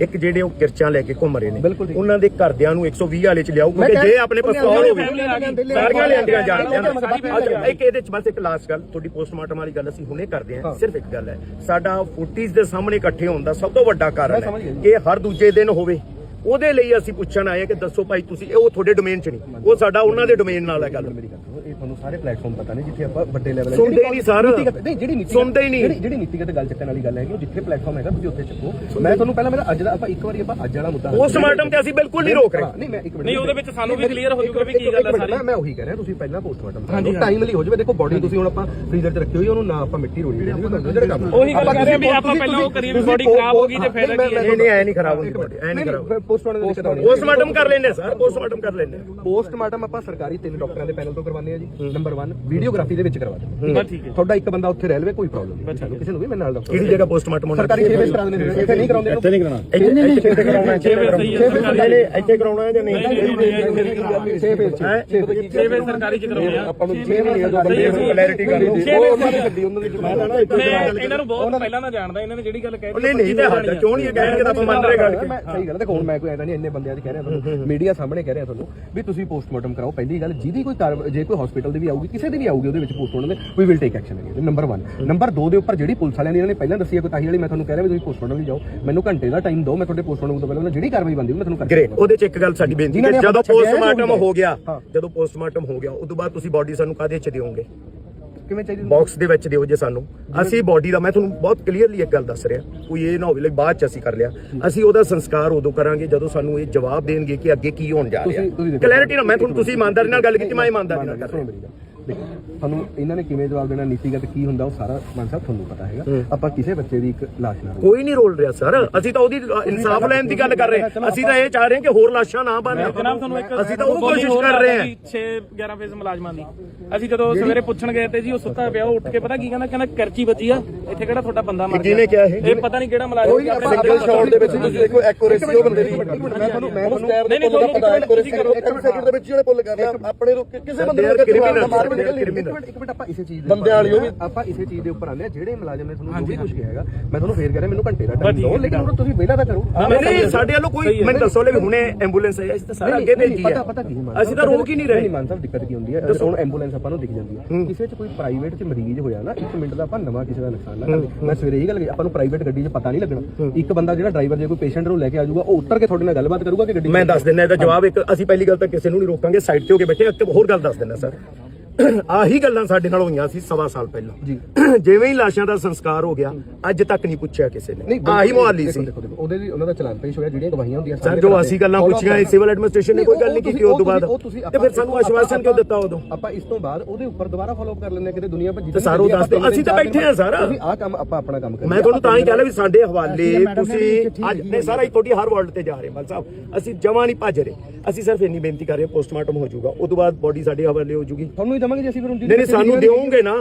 ਇੱਕ ਜਿਹੜੇ ਉਹ ਕਿਰਚਾਂ ਲੈ ਕੇ ਘੁੰਮ ਰਹੇ ਨੇ। ਉਹਨਾਂ ਦੇ ਘਰਦਿਆਂ ਨੂੰ 120 ਵਾਲੇ ਚ ਲਿਆਓ ਕਿਉਂਕਿ ਜੇ ਆਪਣੇ ਪਿਸਤੌਲ ਹੋਵੇ। ਸਾਰੀਆਂ ਲੈਂਦੀਆਂ ਜਾਣਦੀਆਂ ਸਾਰੀ family ਆ ਅੱਛਾ ਇੱਕ ਇਹਦੇ ਚ ਬਸ ਇੱਕ ਲਾਸਟ ਗੱਲ ਤੁਹਾਡੀ ਪੋਸਟਮਾਰਟਮ ਵਾਲੀ ਗੱਲ ਅਸੀਂ ਹੁਣੇ ਕਰਦੇ ਹਾਂ ਸਿਰਫ ਇੱਕ ਗੱਲ ਹੈ। ਸਾਡਾ ਫੁੱਟੀਜ਼ ਦੇ ਸਾਹਮਣੇ ਇਕੱਠੇ ਹੋਣ ਦਾ ਸਭ ਤੋਂ ਵੱਡਾ ਕਾਰਨ ਹੈ ਕਿ ਹਰ ਦੂਜੇ ਦਿਨ ਹੋਵੇ। ਉਹਦੇ ਲਈ ਅਸੀਂ ਪੁੱਛਣ ਆਏ ਕਿ ਦੱਸੋ ਭਾਈ ਤੁਸੀਂ ਇਹ ਉਹ ਤੁਹਾਡੇ ਡੋਮੇਨ ਚ ਨਹੀਂ। ਉਹ ਸਾਡਾ ਉਹਨਾਂ ਦੇ ਡੋਮੇਨ ਨਾਲ ਹੈ ਗੱਲ। ਮੇਰੀ ਗੱਲ ਇਹ ਤੁਹਾਨੂੰ ਸਾਰੇ ਪਲੇਟਫਾਰਮ ਪਤਾ ਨੇ ਜਿੱਥੇ ਆਪਾਂ ਵੱਡੇ ਲੈਵਲ ਸੁਣਦੇ ਹੀ ਨਹੀਂ ਸਰ। ਨਹੀਂ ਜਿਹੜੀ ਨੀਤੀਗਤ ਸੁਣਦੇ ਹੀ ਨਹੀਂ। ਜਿਹੜੀ ਨੀਤੀਗਤ ਗੱਲ ਚੱਕਣ ਵਾਲੀ ਗੱਲ ਹੈ ਕਿ ਜਿੱਥੇ ਪਲੇਟਫਾਰਮ ਹੈਗਾ ਤੁਸੀਂ ਉੱਥੇ ਚੱਕੋ। ਮੈਂ ਤੁਹਾਨੂੰ ਪਹਿਲਾਂ ਮੇਰਾ ਅੱਜ ਦਾ ਆਪਾਂ ਇੱਕ ਵਾਰੀ ਆਪਾਂ ਅੱਜ ਵਾਲਾ ਮੁੱਦਾ ਪੋਸਟਮਾਰਟਮ ਤੇ ਅਸੀਂ ਬਿਲਕੁਲ ਨਹੀਂ ਰੋਕ ਰਹੇ। ਹਾਂ, ਨਹੀਂ ਮੈਂ ਇੱਕ ਮਿੰਟ ਨਹੀਂ, ਉਹਦੇ ਵਿੱਚ ਸਾਨੂੰ ਵੀ clear ਹੋ ਜਾਊਗਾ ਵੀ ਕੀ ਗੱਲ ਹੈ ਸਾਰੀ। ਮੈਂ- ਮੈਂ ਉਹੀ ਕਹਿ ਰਿਹਾ ਤੁਸੀਂ ਪਹਿਲਾਂ ਪੋਸਟਮਾਰਟਮ ਟਾਈਮਲੀ ਹੋ। ਜਾਵੇ। ਦੇਖੋ ਬੋਡੀ ਤੁਸੀਂ ਹੁਣ ਆਪਾਂ ਫ੍ਰੀਜ਼ਰ 'ਚ ਰੱਖੀ ਹੋਈ ਉਹਨੂੰ ਨਾ ਆਪਾਂ ਮਿੱਟੀ ਰੋੜੀ ਜਿਹੜੇ ਕੰਮ ਉਹੀ ਗੱਲ ਕਰ ਰਹੇ ਵੀ ਆਪਾਂ ਪਹਿਲਾਂ ਉਹ ਕਰੀਏ ਵੀ body ਖਰਾਬ ਹੋ ਗਈ ਤੇ ਫਾਇਦਾ ਕੀ ਹੈ? ਨਹੀਂ ਨਹੀਂ ਐ ਨਹੀਂ ਖਰਾਬ ਹੁੰਦੀ ਐ ਨਹੀਂ ਖਰਾਬ ਪੋਸਟਮਾਰਟਮ ਦੇ ਵਿੱਚ ਪੋਸਟਮਾਰਟਮ ਕਰ ਲੈਂਦੇ ਸਰ ਪੋਸਟਮਾਰਟਮ ਕਰ ਲੈਂਦੇ ਪੋਸਟਮਾਰਟਮ ਆਪਾਂ ਸਰਕਾਰੀ ਤਿੰਨ ਡਾਕਟਰਾਂ ਦੇ ਪੈਨਲ ਤੋਂ ਕਰਵਾਉਂਦੇ ਆ ਜੀ ਨੰਬਰ 1 ਵੀਡੀਓਗ੍ਰਾਫੀ ਦੇ ਵਿੱਚ ਕਰਵਾ ਦਿੰਦੇ ਬਸ ਠੀਕ ਹੈ ਤੁਹਾਡਾ ਇੱਕ ਬੰਦਾ ਉੱਥੇ ਰਹਿ ਲਵੇ ਕੋਈ ਪ੍ਰੋਬਲਮ ਨਹੀਂ ਸਾਨੂੰ ਕਿਸੇ ਨੂੰ ਵੀ ਮੈਂ ਨਾਲ ਡਾਕਟਰ ਕਿਹੜੀ ਜਗ੍ਹਾ ਪੋਸਟਮਾਰਟਮ ਹੋਣਾ ਸਰਕਾਰੀ ਛੇ ਵਿੱਚ ਕਰਾ ਦਿੰਦੇ ਨੇ ਇੱਥੇ ਨਹੀਂ ਕਰਾਉਂਦੇ ਇੱਥੇ ਨਹੀਂ ਕਰਾਉਣਾ ਇੱਥੇ ਇੱਥੇ ਕਰਾਉਣਾ ਹੈ ਛੇ ਵਜੇ ਸਹੀ ਹੈ ਸਰਕਾਰੀ ਇੱਥੇ ਕਰਾਉਣਾ ਹੈ ਜਾਂ ਨਹੀਂ ਛੇ ਵਿੱਚ ਛੇ ਵਜੇ ਸਰਕਾਰੀ ਚ ਕਰਾਉਂਦੇ ਆ ਆਪਾਂ ਨੂੰ ਛੇ ਮਹੀਨੇ ਦਾ ਬੰਦੇ ਨੂੰ ਕਲੈਰਿਟੀ ਕਰ ਦਿਓ ਛੇ ਉਹ ਵਜੇ ਉਹਨਾਂ ਦੀ ਗੱਡੀ ਉਹਨਾਂ ਦੀ ਮੈਂ ਤਾਂ ਨਾ ਇੱਥੇ ਮੈਂ ਇਹਨਾਂ ਨੂੰ ਬਹੁਤ ਪਹਿਲਾਂ ਦਾ ਜਾਣਦਾ ਇਹਨਾਂ ਨੇ ਜਿਹੜੀ ਗੱਲ ਕਹਿ ਨਹੀਂ ਨਹੀਂ ਇਹ ਕਹਿਣਗੇ ਤਾਂ ਆਪਾਂ ਮੰਨ ਰਹੇ ਗੱਲ ਕੇ ਮੈਂ ਸਹੀ ਗੱਲ ਦੇਖੋ ਹੁਣ ਮੈਂ ਕੋਈ ਐਦਾ ਨਹੀਂ ਇੰਨੇ ਬੰਦਿਆਂ ਦੀ ਕਹਿ ਰਿਹਾ ਤੁਹਾਨੂੰ ਮੀਡੀਆ ਸਾਹਮਣੇ ਕਹਿ ਰਿਹਾ ਤੁਹਾਨੂੰ ਵੀ ਤੁਸੀਂ ਪੋਸਟਮਾਰਟਮ ਕਰਾਓ। ਪਹਿਲੀ ਗੱਲ ਜਿਹਦੀ ਕੋਈ ਕਾਰਵਾਈ ਜੇ ਕੋਈ ਹਸਪੀਟਲ ਦੀ ਵੀ ਆਊਗੀ ਕਿਸੇ ਦੀ ਵੀ ਆਊਗੀ ਉਹਦੇ ਵਿੱਚ ਪੋਸਟਮਾਰਟਮ ਦੇ ਵੀ ਵਿਲ ਟੇਕ ਐਕਸ਼ਨ ਹੈਗੇ ਨੰਬਰ 1 ਨੰਬਰ 2 ਦੇ ਉੱਪਰ ਜਿਹੜੀ ਪੁਲਿਸ ਵਾਲਿਆਂ ਨੇ ਇਹਨਾਂ ਨੇ ਪਹਿਲਾਂ ਦੱਸੀ ਹੈ ਕੋਈ ਤਾਹੀ ਵਾਲੀ ਮੈਂ ਤੁਹਾਨੂੰ ਕਹਿ ਰਿਹਾ ਵੀ ਤੁਸੀਂ ਪੋਸਟਮਾਰਟਮ ਲਈ ਜਾਓ। ਮੈਨੂੰ ਘੰਟੇ ਦਾ ਟਾਈਮ ਦਿਓ ਮੈਂ ਤੁਹਾਡੇ ਪੋਸਟਮਾਰਟਮ ਤੋਂ ਪਹਿਲਾਂ ਜਿਹੜੀ ਕਾਰਵਾਈ ਬੰਦੀ ਮੈਂ ਤੁਹਾਨੂੰ ਕਰਕੇ ਗ੍ਰੇਟ ਉਹਦੇ ਚ ਇੱਕ ਗੱਲ ਸਾਡੀ ਬੇਨਤੀ ਜਿਨ੍ਹਾਂ ਨੇ ਜਦੋਂ ਆਪਾਂ ਛੱਡਿਆ ਪੋਸਟਮਾਰਟਮ ਹੋ ਗਿਆ ਹਾਂ। ਜਦੋਂ ਪੋਸਟਮਾਰਟਮ ਹੋ ਗਿਆ ਉਸ ਤੋਂ ਬਾਅਦ ਤੁਸੀਂ ਬਾਡੀ ਸਾਨੂੰ ਕਾਦੇ ਚ ਦਿਓਗੇ? ਕਿਵੇਂ ਚਾਹੀਦੀ ਬਾਕਸ ਦੇ ਵਿੱਚ ਦਿਓ ਜੇ ਸਾਨੂੰ। ਅਸੀਂ ਬਾਡੀ ਦਾ ਮੈਂ ਤੁਹਾਨੂੰ ਬਹੁਤ ਕਲੀਅਰਲੀ ਇੱਕ ਗੱਲ ਦੱਸ ਰਿਹਾ। ਕੋਈ ਇਹ ਨਾ ਹੋਵੇ ਲਈ ਬਾਅਦ ਚ ਅਸੀਂ ਕਰ ਲਿਆ। ਅਸੀਂ ਉਹਦਾ ਸੰਸਕਾਰ ਉਦੋਂ ਕਰਾਂਗੇ ਜਦੋਂ ਸਾਨੂੰ ਇਹ ਜਵਾਬ ਦੇਣਗੇ ਕਿ ਅੱਗੇ ਕੀ ਹੋਣ ਜਾ ਰਿਹਾ। ਕਲੈਰਿਟੀ ਨਾਲ ਮੈਂ ਤੁਹਾਨੂੰ ਤੁਸੀਂ ਇਮਾਨਦਾਰੀ ਨਾਲ ਗੱਲ ਕੀਤੀ ਮੈਂ ਇਮਾਨਦਾਰੀ ਨਾਲ ਕਰ ਰਿਹਾ। ਦੇਖੋ ਤੁਹਾਨੂੰ ਇਹਨਾਂ ਨੇ ਕਿਵੇਂ ਜਵਾਬ ਦੇਣਾ ਨੀਤੀਗਤ ਕੀ ਹੁੰਦਾ ਉਹ ਸਾਰਾ ਮਾਨ ਸਾਹਿਬ ਤੁਹਾਨੂੰ ਪਤਾ ਹੈਗਾ। ਆਪਾਂ ਕਿਸੇ ਬੱਚੇ ਦੀ ਇੱਕ ਲਾਸ਼ ਨਾ ਕੋਈ ਨਹੀਂ ਰੋਲ ਰਿਹਾ ਸਰ। ਅਸੀਂ ਤਾਂ ਉਹਦੀ ਇਨਸਾਫ ਲੈਣ ਦੀ ਗੱਲ ਕਰ ਰਹੇ ਹਾਂ। ਅਸੀਂ ਤਾਂ ਇਹ ਚਾਹ ਰਹੇ ਹਾਂ ਕਿ ਹੋਰ ਲਾਸ਼ਾਂ ਨਾ ਬਣ ਜਨਾਬ ਤੁਹਾਨੂੰ ਇੱਕ ਅਸੀਂ ਤਾਂ ਉਹ ਕੋਸ਼ਿਸ਼ ਕਰ ਰਹੇ ਹਾਂ। 6 11 ਫੇਜ਼ ਮੁਲਾਜ਼ਮਾਂ ਦੀ। ਅਸੀਂ ਜਦੋਂ ਸਵੇਰੇ ਪੁੱਛਣ ਗਏ ਤੇ ਜੀ ਉਹ ਸੁੱਤਾ ਪਿਆ ਉਹ ਉੱਠ ਕੇ ਪਤਾ ਕੀ ਕਹਿੰਦਾ ਕਹਿੰਦਾ ਕਰਚੀ ਵੱਜੀ ਆ ਇੱਥੇ ਕਿਹੜਾ ਤੁਹਾਡਾ ਬੰਦਾ ਮਰ ਗਿਆ? ਕਿਹਾ ਇਹ? ਇਹ ਪਤਾ ਨਹੀਂ ਕਿਹੜਾ ਮੁਲਾਜ਼ਮ ਸੀ, ਆਪਣੇ ਸਿੰਗਲ ਸ਼ਾਟ ਦੇ ਵਿੱਚ ਤੁਸੀਂ ਦੇਖੋ ਐਕੂਰੇਸੀ ਉਹ ਬੰਦੇ ਦੀ ਮੈਂ ਤੁਹਾਨੂੰ ਮੈਂ ਤੁਹਾਨੂੰ ਨਹੀਂ, ਨਹੀਂ, ਤੁਹਾਨੂੰ ਪਤਾ ਤੁਸੀਂ ਕਰੋ। ਇੱਕ ਸੈਕਿੰਡ ਦੇ ਵਿੱਚ ਜਿਹੜੇ ਪੁੱਲ ਕਰ ਰਿਹਾ ਆਪਣੇ ਰੁਕ ਕੇ ਕਿਸੇ ਬੰਦੇ ਨੂੰ criminals. ਮਾਰ ਵੀ ਨਿਕਲ They are ਨਹੀਂ criminals. ਇੱਕ ਮਿੰਟ ਆਪਾਂ ਇਸੇ ਚੀਜ਼ ਦੇ ਬੰਦਿਆਂ ਵਾਲੀ ਉਹ ਵੀ- ਆਪਾਂ ਇਸੇ ਚੀਜ਼ ਦੇ ਉੱਪਰ ਆਉਂਦੇ ਆ ਜਿਹੜੇ ਮੁਲਾਜ਼ਮ ਨੇ ਤੁਹਾਨੂੰ ਜੋ ਵੀ ਕੁਝ ਕਿਹਾ ਹੈਗਾ ਮੈਂ ਤੁਹਾਨੂੰ ਫੇਰ ਕਹਿ ਰਿਹਾ ਮੈਨੂੰ ਘੰਟੇ ਦਾ ਟਾਈਮ ਦਿਓ। ਲੇਕਿਨ ਉਹ ਤੁਸੀਂ ਵਿਹਲਾ ਤਾਂ ਕਰੋ। ਨਹੀਂ ਨਹੀਂ ਸਾਡੇ ਵੱਲੋਂ ਕੋਈ ਮੈਨੂੰ ਦੱਸੋ ਲੈ ਵੀ ਹੁਣੇ ਐਂਬੂਲੈਂਸ ਆਈ ਅਸੀਂ ਤਾਂ ਸਾਰਾ ਅੱਗੇ ਭੇਜੀ ਪਤਾ ਹੈ। ਪਤਾ ਕੀ ਹੈ ਅਸੀਂ ਤਾਂ ਰੋਕ ਹੀ ਨਹੀਂ ਰਹੇ। ਨਹੀਂ ਮਾਨ ਸਾਹਿਬ ਦਿੱਕਤ ਕੀ ਹੁੰਦੀ ਹੈ। ਹੁਣ ਐਂਬੂਲੈਂਸ ਆਪਾਂ ਨੂੰ ਦਿਖ ਜਾਂਦੀ ਹੈ। ਕਿਸੇ 'ਚ ਕੋਈ ਪ੍ਰਾਈਵੇਟ 'ਚ ਮਰੀਜ਼ ਹੋਇਆ ਨਾ ਇੱਕ ਮਿੰਟ ਦਾ ਆਪਾਂ ਨਵਾਂ ਕਿਸੇ ਦਾ ਨੁਕਸਾਨ ਨਾ ਕਰੀਏ। ਮੈਂ ਸਵੇਰੇ ਇਹ ਗੱਲ ਕਹੀ ਆਪਾਂ ਨੂੰ ਪ੍ਰਾਈਵੇਟ ਗੱਡੀ 'ਚ ਪਤਾ ਨਹੀਂ ਲੱਗਣਾ। ਇੱਕ ਬੰਦਾ ਜਿਹੜਾ ਡਰਾਈਵਰ ਜੇ ਕੋਈ ਪੇਸ਼ੈਂਟ ਨੂੰ ਲੈ ਕੇ ਆ ਜਾਊਗਾ ਉਹ ਉੱਤਰ ਕੇ ਤੁਹਾਡੇ ਨਾਲ ਗੱਲਬਾਤ ਕਰੂਗਾ ਕਿ ਗੱਡੀ ਮੈਂ ਦੱਸ ਦਿੰਦਾ ਇਹਦਾ ਜਵਾਬ ਇੱਕ ਅਸੀਂ ਪਹਿਲੀ ਗੱਲ ਤਾਂ ਕਿਸੇ ਨੂੰ ਨਹੀਂ ਰੋਕਾਂਗੇ ਸਾਈਡ ਤੇ ਹੋ ਕੇ ਬੈਠੇ ਇੱਕ ਹੋਰ ਗੱਲ ਦੱਸ ਦਿੰਦਾ ਸਰ ਆਹੀ ਗੱਲਾਂ ਸਾਡੇ ਨਾਲ ਹੋਈਆਂ ਸੀ ਸਵਾ ਸਾਲ ਪਹਿਲਾਂ। ਜਿਵੇਂ ਹੀ ਲਾਸ਼ਾਂ ਦਾ ਸੰਸਕਾਰ ਹੋ ਗਿਆ ਅੱਜ ਤੱਕ ਨਹੀਂ ਪੁੱਛਿਆ ਕਿਸੇ ਨੇ। ਆਹੀ ਮੁਹਾਲੀ ਸੀ। ਉਹਦੇ ਲਈ ਉਹਨਾਂ ਦਾ ਚਲਾਨ ਪੇਸ਼ ਹੋਇਆ ਜਿਹੜੀਆਂ ਗਵਾਹੀਆਂ ਹੁੰਦੀਆਂ ਸਰ ਜੋ ਅਸੀਂ ਗੱਲਾਂ ਪੁੱਛੀਆਂ ਸਿਵਲ ਐਡਮਿਨਿਸਟ੍ਰੇਸ਼ਨ ਨੇ ਕੋਈ ਗੱਲ ਨਹੀਂ ਕੀਤੀ ਉਸ ਤੋਂ ਬਾਅਦ। ਤੇ ਫਿਰ ਸਾਨੂੰ ਆਸ਼ਵਾਸਨ ਕਿਉਂ ਦਿੱਤਾ ਉਦੋਂ? ਆਪਾਂ ਇਸ ਤੋਂ ਬਾਅਦ ਉਹਦੇ ਉੱਪਰ ਦੁਬਾਰਾ ਫਾਲੋ ਕਰ ਲੈਂਦੇ ਕਿਤੇ ਦੁਨੀਆ ਭੱਜੀ ਤੇ ਸਰ ਦੱਸ ਦਿਓ, ਅਸੀਂ ਤਾਂ ਬੈਠੇ ਹਾਂ ਸਰ। ਤੁਸੀਂ ਆਹ ਕੰਮ ਆਪਾਂ ਆਪਣਾ ਕੰਮ ਕਰੀਏ। ਮੈਂ ਤੁਹਾਨੂੰ ਤਾਂ ਹੀ ਕਹਿ ਲਿਆ ਵੀ ਸਾਡੇ ਹਵਾਲੇ ਤੁਸੀਂ ਅੱਜ ਨੇ ਸਾਰਾ ਹੀ। ਤੁਹਾਡੀ ਹਰ ਵਰਲਡ ਤੇ ਜਾ ਰਹੇ ਮਲ ਸਾਹਿਬ। ਅਸੀਂ ਜਮਾ ਨਹੀਂ ਭੱਜ ਰਹੇ। ਅਸੀਂ ਸਿਰਫ ਇੰਨੀ ਬੇਨਤੀ ਕਰ ਰਹੇ ਪੋਸਟਮਾਰਟਮ ਹੋ ਜਾਊਗਾ। ਉਸ ਤੋਂ ਬਾਅਦ ਬੋਡੀ ਸਾਡੇ ਹਵਾਲੇ ਹੋ ਜਾਊਗੀ ਤੁਹਾਨੂੰ ਹੀ ਦਵਾਂਗੇ ਜੀ ਅਸੀਂ ਫਿਰ ਹੁਣ ਨਹੀਂ ਨਹੀਂ ਸਾਨੂੰ ਦਿਓਗੇ ਨਾ।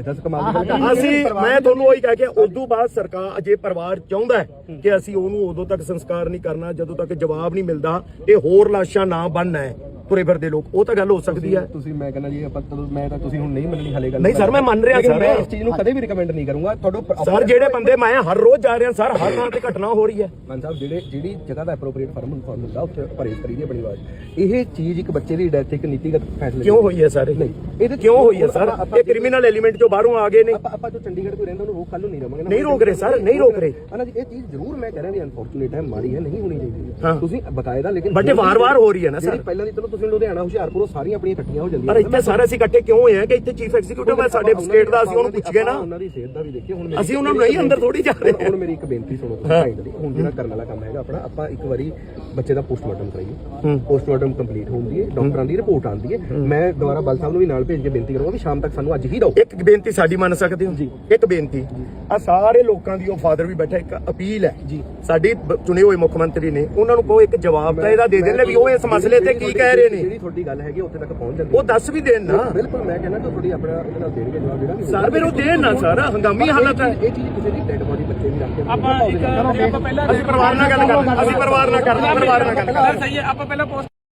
ਦੱਸ ਕਮਾਲ ਅਸੀਂ ਮੈਂ ਤੁਹਾਨੂੰ ਉਹੀ ਕਹਿ ਕੇ ਉਸ ਤੋਂ ਬਾਅਦ ਸਰਕਾਰ ਜੇ ਪਰਿਵਾਰ ਚਾਹੁੰਦਾ ਹੈ ਕਿ ਅਸੀਂ ਉਹਨੂੰ ਉਦੋਂ ਤੱਕ ਸੰਸਕਾਰ ਨਹੀਂ ਕਰਨਾ ਜਦੋਂ ਤੱਕ ਜਵਾਬ ਨਹੀਂ ਮਿਲਦਾ ਇਹ ਹੋਰ ਲਾਸ਼ਾਂ ਨਾ ਬਣਨਾ ਹੈ। ਤੁਰੇ ਫਿਰਦੇ ਲੋਕ ਉਹ ਤਾਂ ਗੱਲ ਹੋ ਸਕਦੀ ਹੈ ਤੁਸੀਂ ਮੈਂ ਕਹਿੰਦਾ ਜੀ ਆਪਾਂ ਚਲੋ ਮੈਂ ਤਾਂ ਤੁਸੀਂ ਹੁਣ ਨਹੀਂ ਮੰਨਣੀ ਹਲੇ ਗੱਲ ਨਹੀਂ ਸਰ, ਮੈਂ ਮੰਨ ਰਿਹਾ ਸਰ। ਮੈਂ ਇਸ ਚੀਜ਼ ਨੂੰ ਕਦੇ ਵੀ ਰਿਕਮੈਂਡ ਨਹੀਂ ਕਰੂੰਗਾ ਤੁਹਾਡਾ ਸਰ ਜਿਹੜੇ ਬੰਦੇ ਮੈਂ ਹਰ ਰੋਜ਼ ਜਾ ਰਿਹਾ ਸਰ ਹਰ ਥਾਂ ਤੇ ਘਟਨਾ ਹੋ ਰਹੀ ਹੈ ਮਾਨ ਸਾਹਿਬ ਜਿਹੜੇ ਜਿਹੜੀ ਜਗ੍ਹਾ ਦਾ ਐਪਰੋਪ੍ਰੀਏਟ ਫਰਮ ਹੁੰਦਾ ਉੱਥੇ ਪਰਹੇਜ਼ ਕਰੀਦੀ ਆਪਣੀ ਆਵਾਜ਼ ਇਹ ਚੀਜ਼ ਇੱਕ ਬੱਚੇ ਦੀ ਡੈਥ ਇੱਕ ਨੀਤੀਗਤ ਫੈਸਲੇ ਕਿਉਂ ਹੋਈ ਹੈ ਸਰ ਨਹੀਂ ਇਹਦੇ ਕਿਉਂ ਹੋਈ ਹੈ ਸਰ ਇਹ ਕ੍ਰਿਮੀਨਲ ਐਲੀਮੈਂਟ ਜੋ ਬਾਹਰੋਂ ਆ ਗਏ ਨੇ ਆਪਾਂ ਜੋ ਚੰਡੀਗੜ੍ਹ ਕੋਈ ਰਹਿੰਦਾ ਉਹਨੂੰ ਰੋਕ ਕੱਲ ਨੂੰ ਨਹੀਂ ਰਵਾਂਗੇ। ਨਹੀਂ ਰੋਕ ਰਹੇ ਸਰ, ਨਹੀਂ ਰੋਕ ਰਹੇ। ਹਨਾ ਜੀ ਇਹ ਚੀਜ਼ ਜ਼ਰੂਰ ਮੈਂ ਕਹਿ ਰਿਹਾ ਵੀ ਅਨਫੋਰਚੂਨੇਟ ਹੈ ਮਾੜੀ ਹੈ ਨਹੀਂ ਹੋਣੀ ਚਾਹੀਦੀ ਹਾਂ। ਤੁਸੀਂ ਬਕਾਇਦਾ ਲੇਕਿਨ ਇਹ ਵਾਰ-ਵਾਰ ਹੋ ਰਹੀ ਹੈ ਨਾ ਸਰ। ਪਹਿਲਾਂ ਦੀ ਚਲੋ ਤੁਸੀਂ ਲੁਧਿਆਣਾ ਹੁਸ਼ਿਆਰਪੁਰ ਉਹ ਸਾਰੀਆਂ ਆਪਣੀਆਂ ਇਕੱਠੀਆਂ ਹੋ ਜਾਂਦੀਆਂ ਪਰ ਇੱਥੇ ਸਾਰੇ ਅਸੀਂ ਇਕੱਠੇ ਕਿਉਂ ਹੋਏ ਆ ਕਿ ਇੱਥੇ ਚੀਫ ਐਗਜ਼ੀਕਿਊਟਿਵ ਹੈ ਸਾਡੇ ਸਟੇਟ ਦਾ ਅਸੀਂ ਉਹਨੂੰ ਪੁੱਛ ਗਏ ਨਾ। ਉਹਨਾਂ ਦੀ ਸਿਹਤ ਦਾ ਵੀ ਦੇਖੀਏ ਹੁਣ ਅਸੀਂ ਉਹਨਾਂ ਨੂੰ ਨਹੀਂ ਅੰਦਰ ਥੋੜੀ ਜਾ ਰਹੇ। ਹੁਣ ਮੇਰੀ ਇੱਕ ਬੇਨਤੀ ਸੁਣੋ ਤੁਸੀਂ ਹੁਣ ਜਿਹੜਾ ਕਰਨ ਵਾਲਾ ਕੰਮ ਹੈਗਾ ਆਪਣਾ ਆਪਾਂ ਇੱਕ ਵਾਰੀ ਬੱਚੇ ਦਾ ਪੋਸਟਮਾਰਟਮ ਕਰਾਈਏ। ਪੋਸਟਮਾਰਟਮ ਕੰਪਲੀਟ ਹੁੰਦੀ ਹੈ ਡਾਕਟਰਾਂ ਦੀ ਰਿਪੋਰਟ ਆਉਂਦੀ ਹੈ। ਮੈਂ ਦੁਬਾਰਾ ਬਲ ਸਾਹਿਬ ਨੂੰ ਵੀ ਨਾਲ ਭੇਜ ਕੇ ਬੇਨਤੀ ਕਰੂੰਗਾ ਵੀ ਸ਼ਾਮ ਤੱਕ ਸਾਨੂੰ ਅੱਜ ਹੀ ਦਿਓ। ਇੱਕ ਬੇਨਤੀ ਸਾਡੀ ਮੰਨ ਸਕਦੇ ਹੋ? ਜੀ। ਇੱਕ ਬੇਨਤੀ। ਆ ਸਾਰੇ ਲੋਕਾਂ ਦੀ ਉਹ ਫਾਦਰ ਵੀ ਬੈਠਾ ਇੱਕ ਅਪੀਲ ਹੈ। ਜੀ। ਸਾਡੀ ਚੁਣੇ ਹੋਏ ਮੁੱਖ ਮੰਤਰੀ ਨੇ ਉਹਨਾਂ ਨੂੰ ਕਹੋ ਇੱਕ ਜਵਾਬ ਤਾਂ ਇਹਦਾ ਦੇ ਦੇਣ ਵੀ ਉਹ ਇਸ ਮਸਲੇ ਤੇ ਕੀ ਕਹਿ ਰਹੇ ਨੇ ਜਿਹੜੀ ਤੁਹਾਡੀ ਗੱਲ ਹੈਗੀ ਉੱਥੇ ਤੱਕ ਪਹੁੰਚ ਜਾਂਦੀ ਉਹ ਦੱਸ ਵੀ ਦੇਣ ਨਾ। ਬਿਲਕੁਲ ਮੈਂ ਕਹਿੰਦਾ ਕਿ ਤੁਹਾਡੀ ਆਪਣਾ ਉਹਦੇ ਨਾਲ ਦੇਣਗੇ ਜਵਾਬ ਜਿਹੜਾ ਵੀ ਸਰ ਫਿਰ ਉਹ ਦੇਣ ਨਾ ਸਰ। ਹੰਗਾਮੀ ਹਾਲਤ ਹੈ। ਇਹ ਚੀਜ਼ ਕਿਸੇ ਦੀ ਡੈਡ ਬੋਡੀ ਬੱਚੇ ਦੀ ਰੱਖ ਕੇ ਆਪਾਂ ਇੱਕ ਆਪਾਂ ਪਹਿਲਾਂ ਅਸੀਂ ਪਰਿਵਾਰ ਨਾਲ ਗੱਲ ਕਰਦੇ ਅਸੀਂ ਪਰਿਵਾਰ ਨਾਲ ਕਰਦੇ ਪਰਿਵਾਰ ਨਾਲ ਗੱਲ ਕਰਦੇ। ਸਹੀ ਹੈ ਆਪਾਂ ਪਹਿਲਾਂ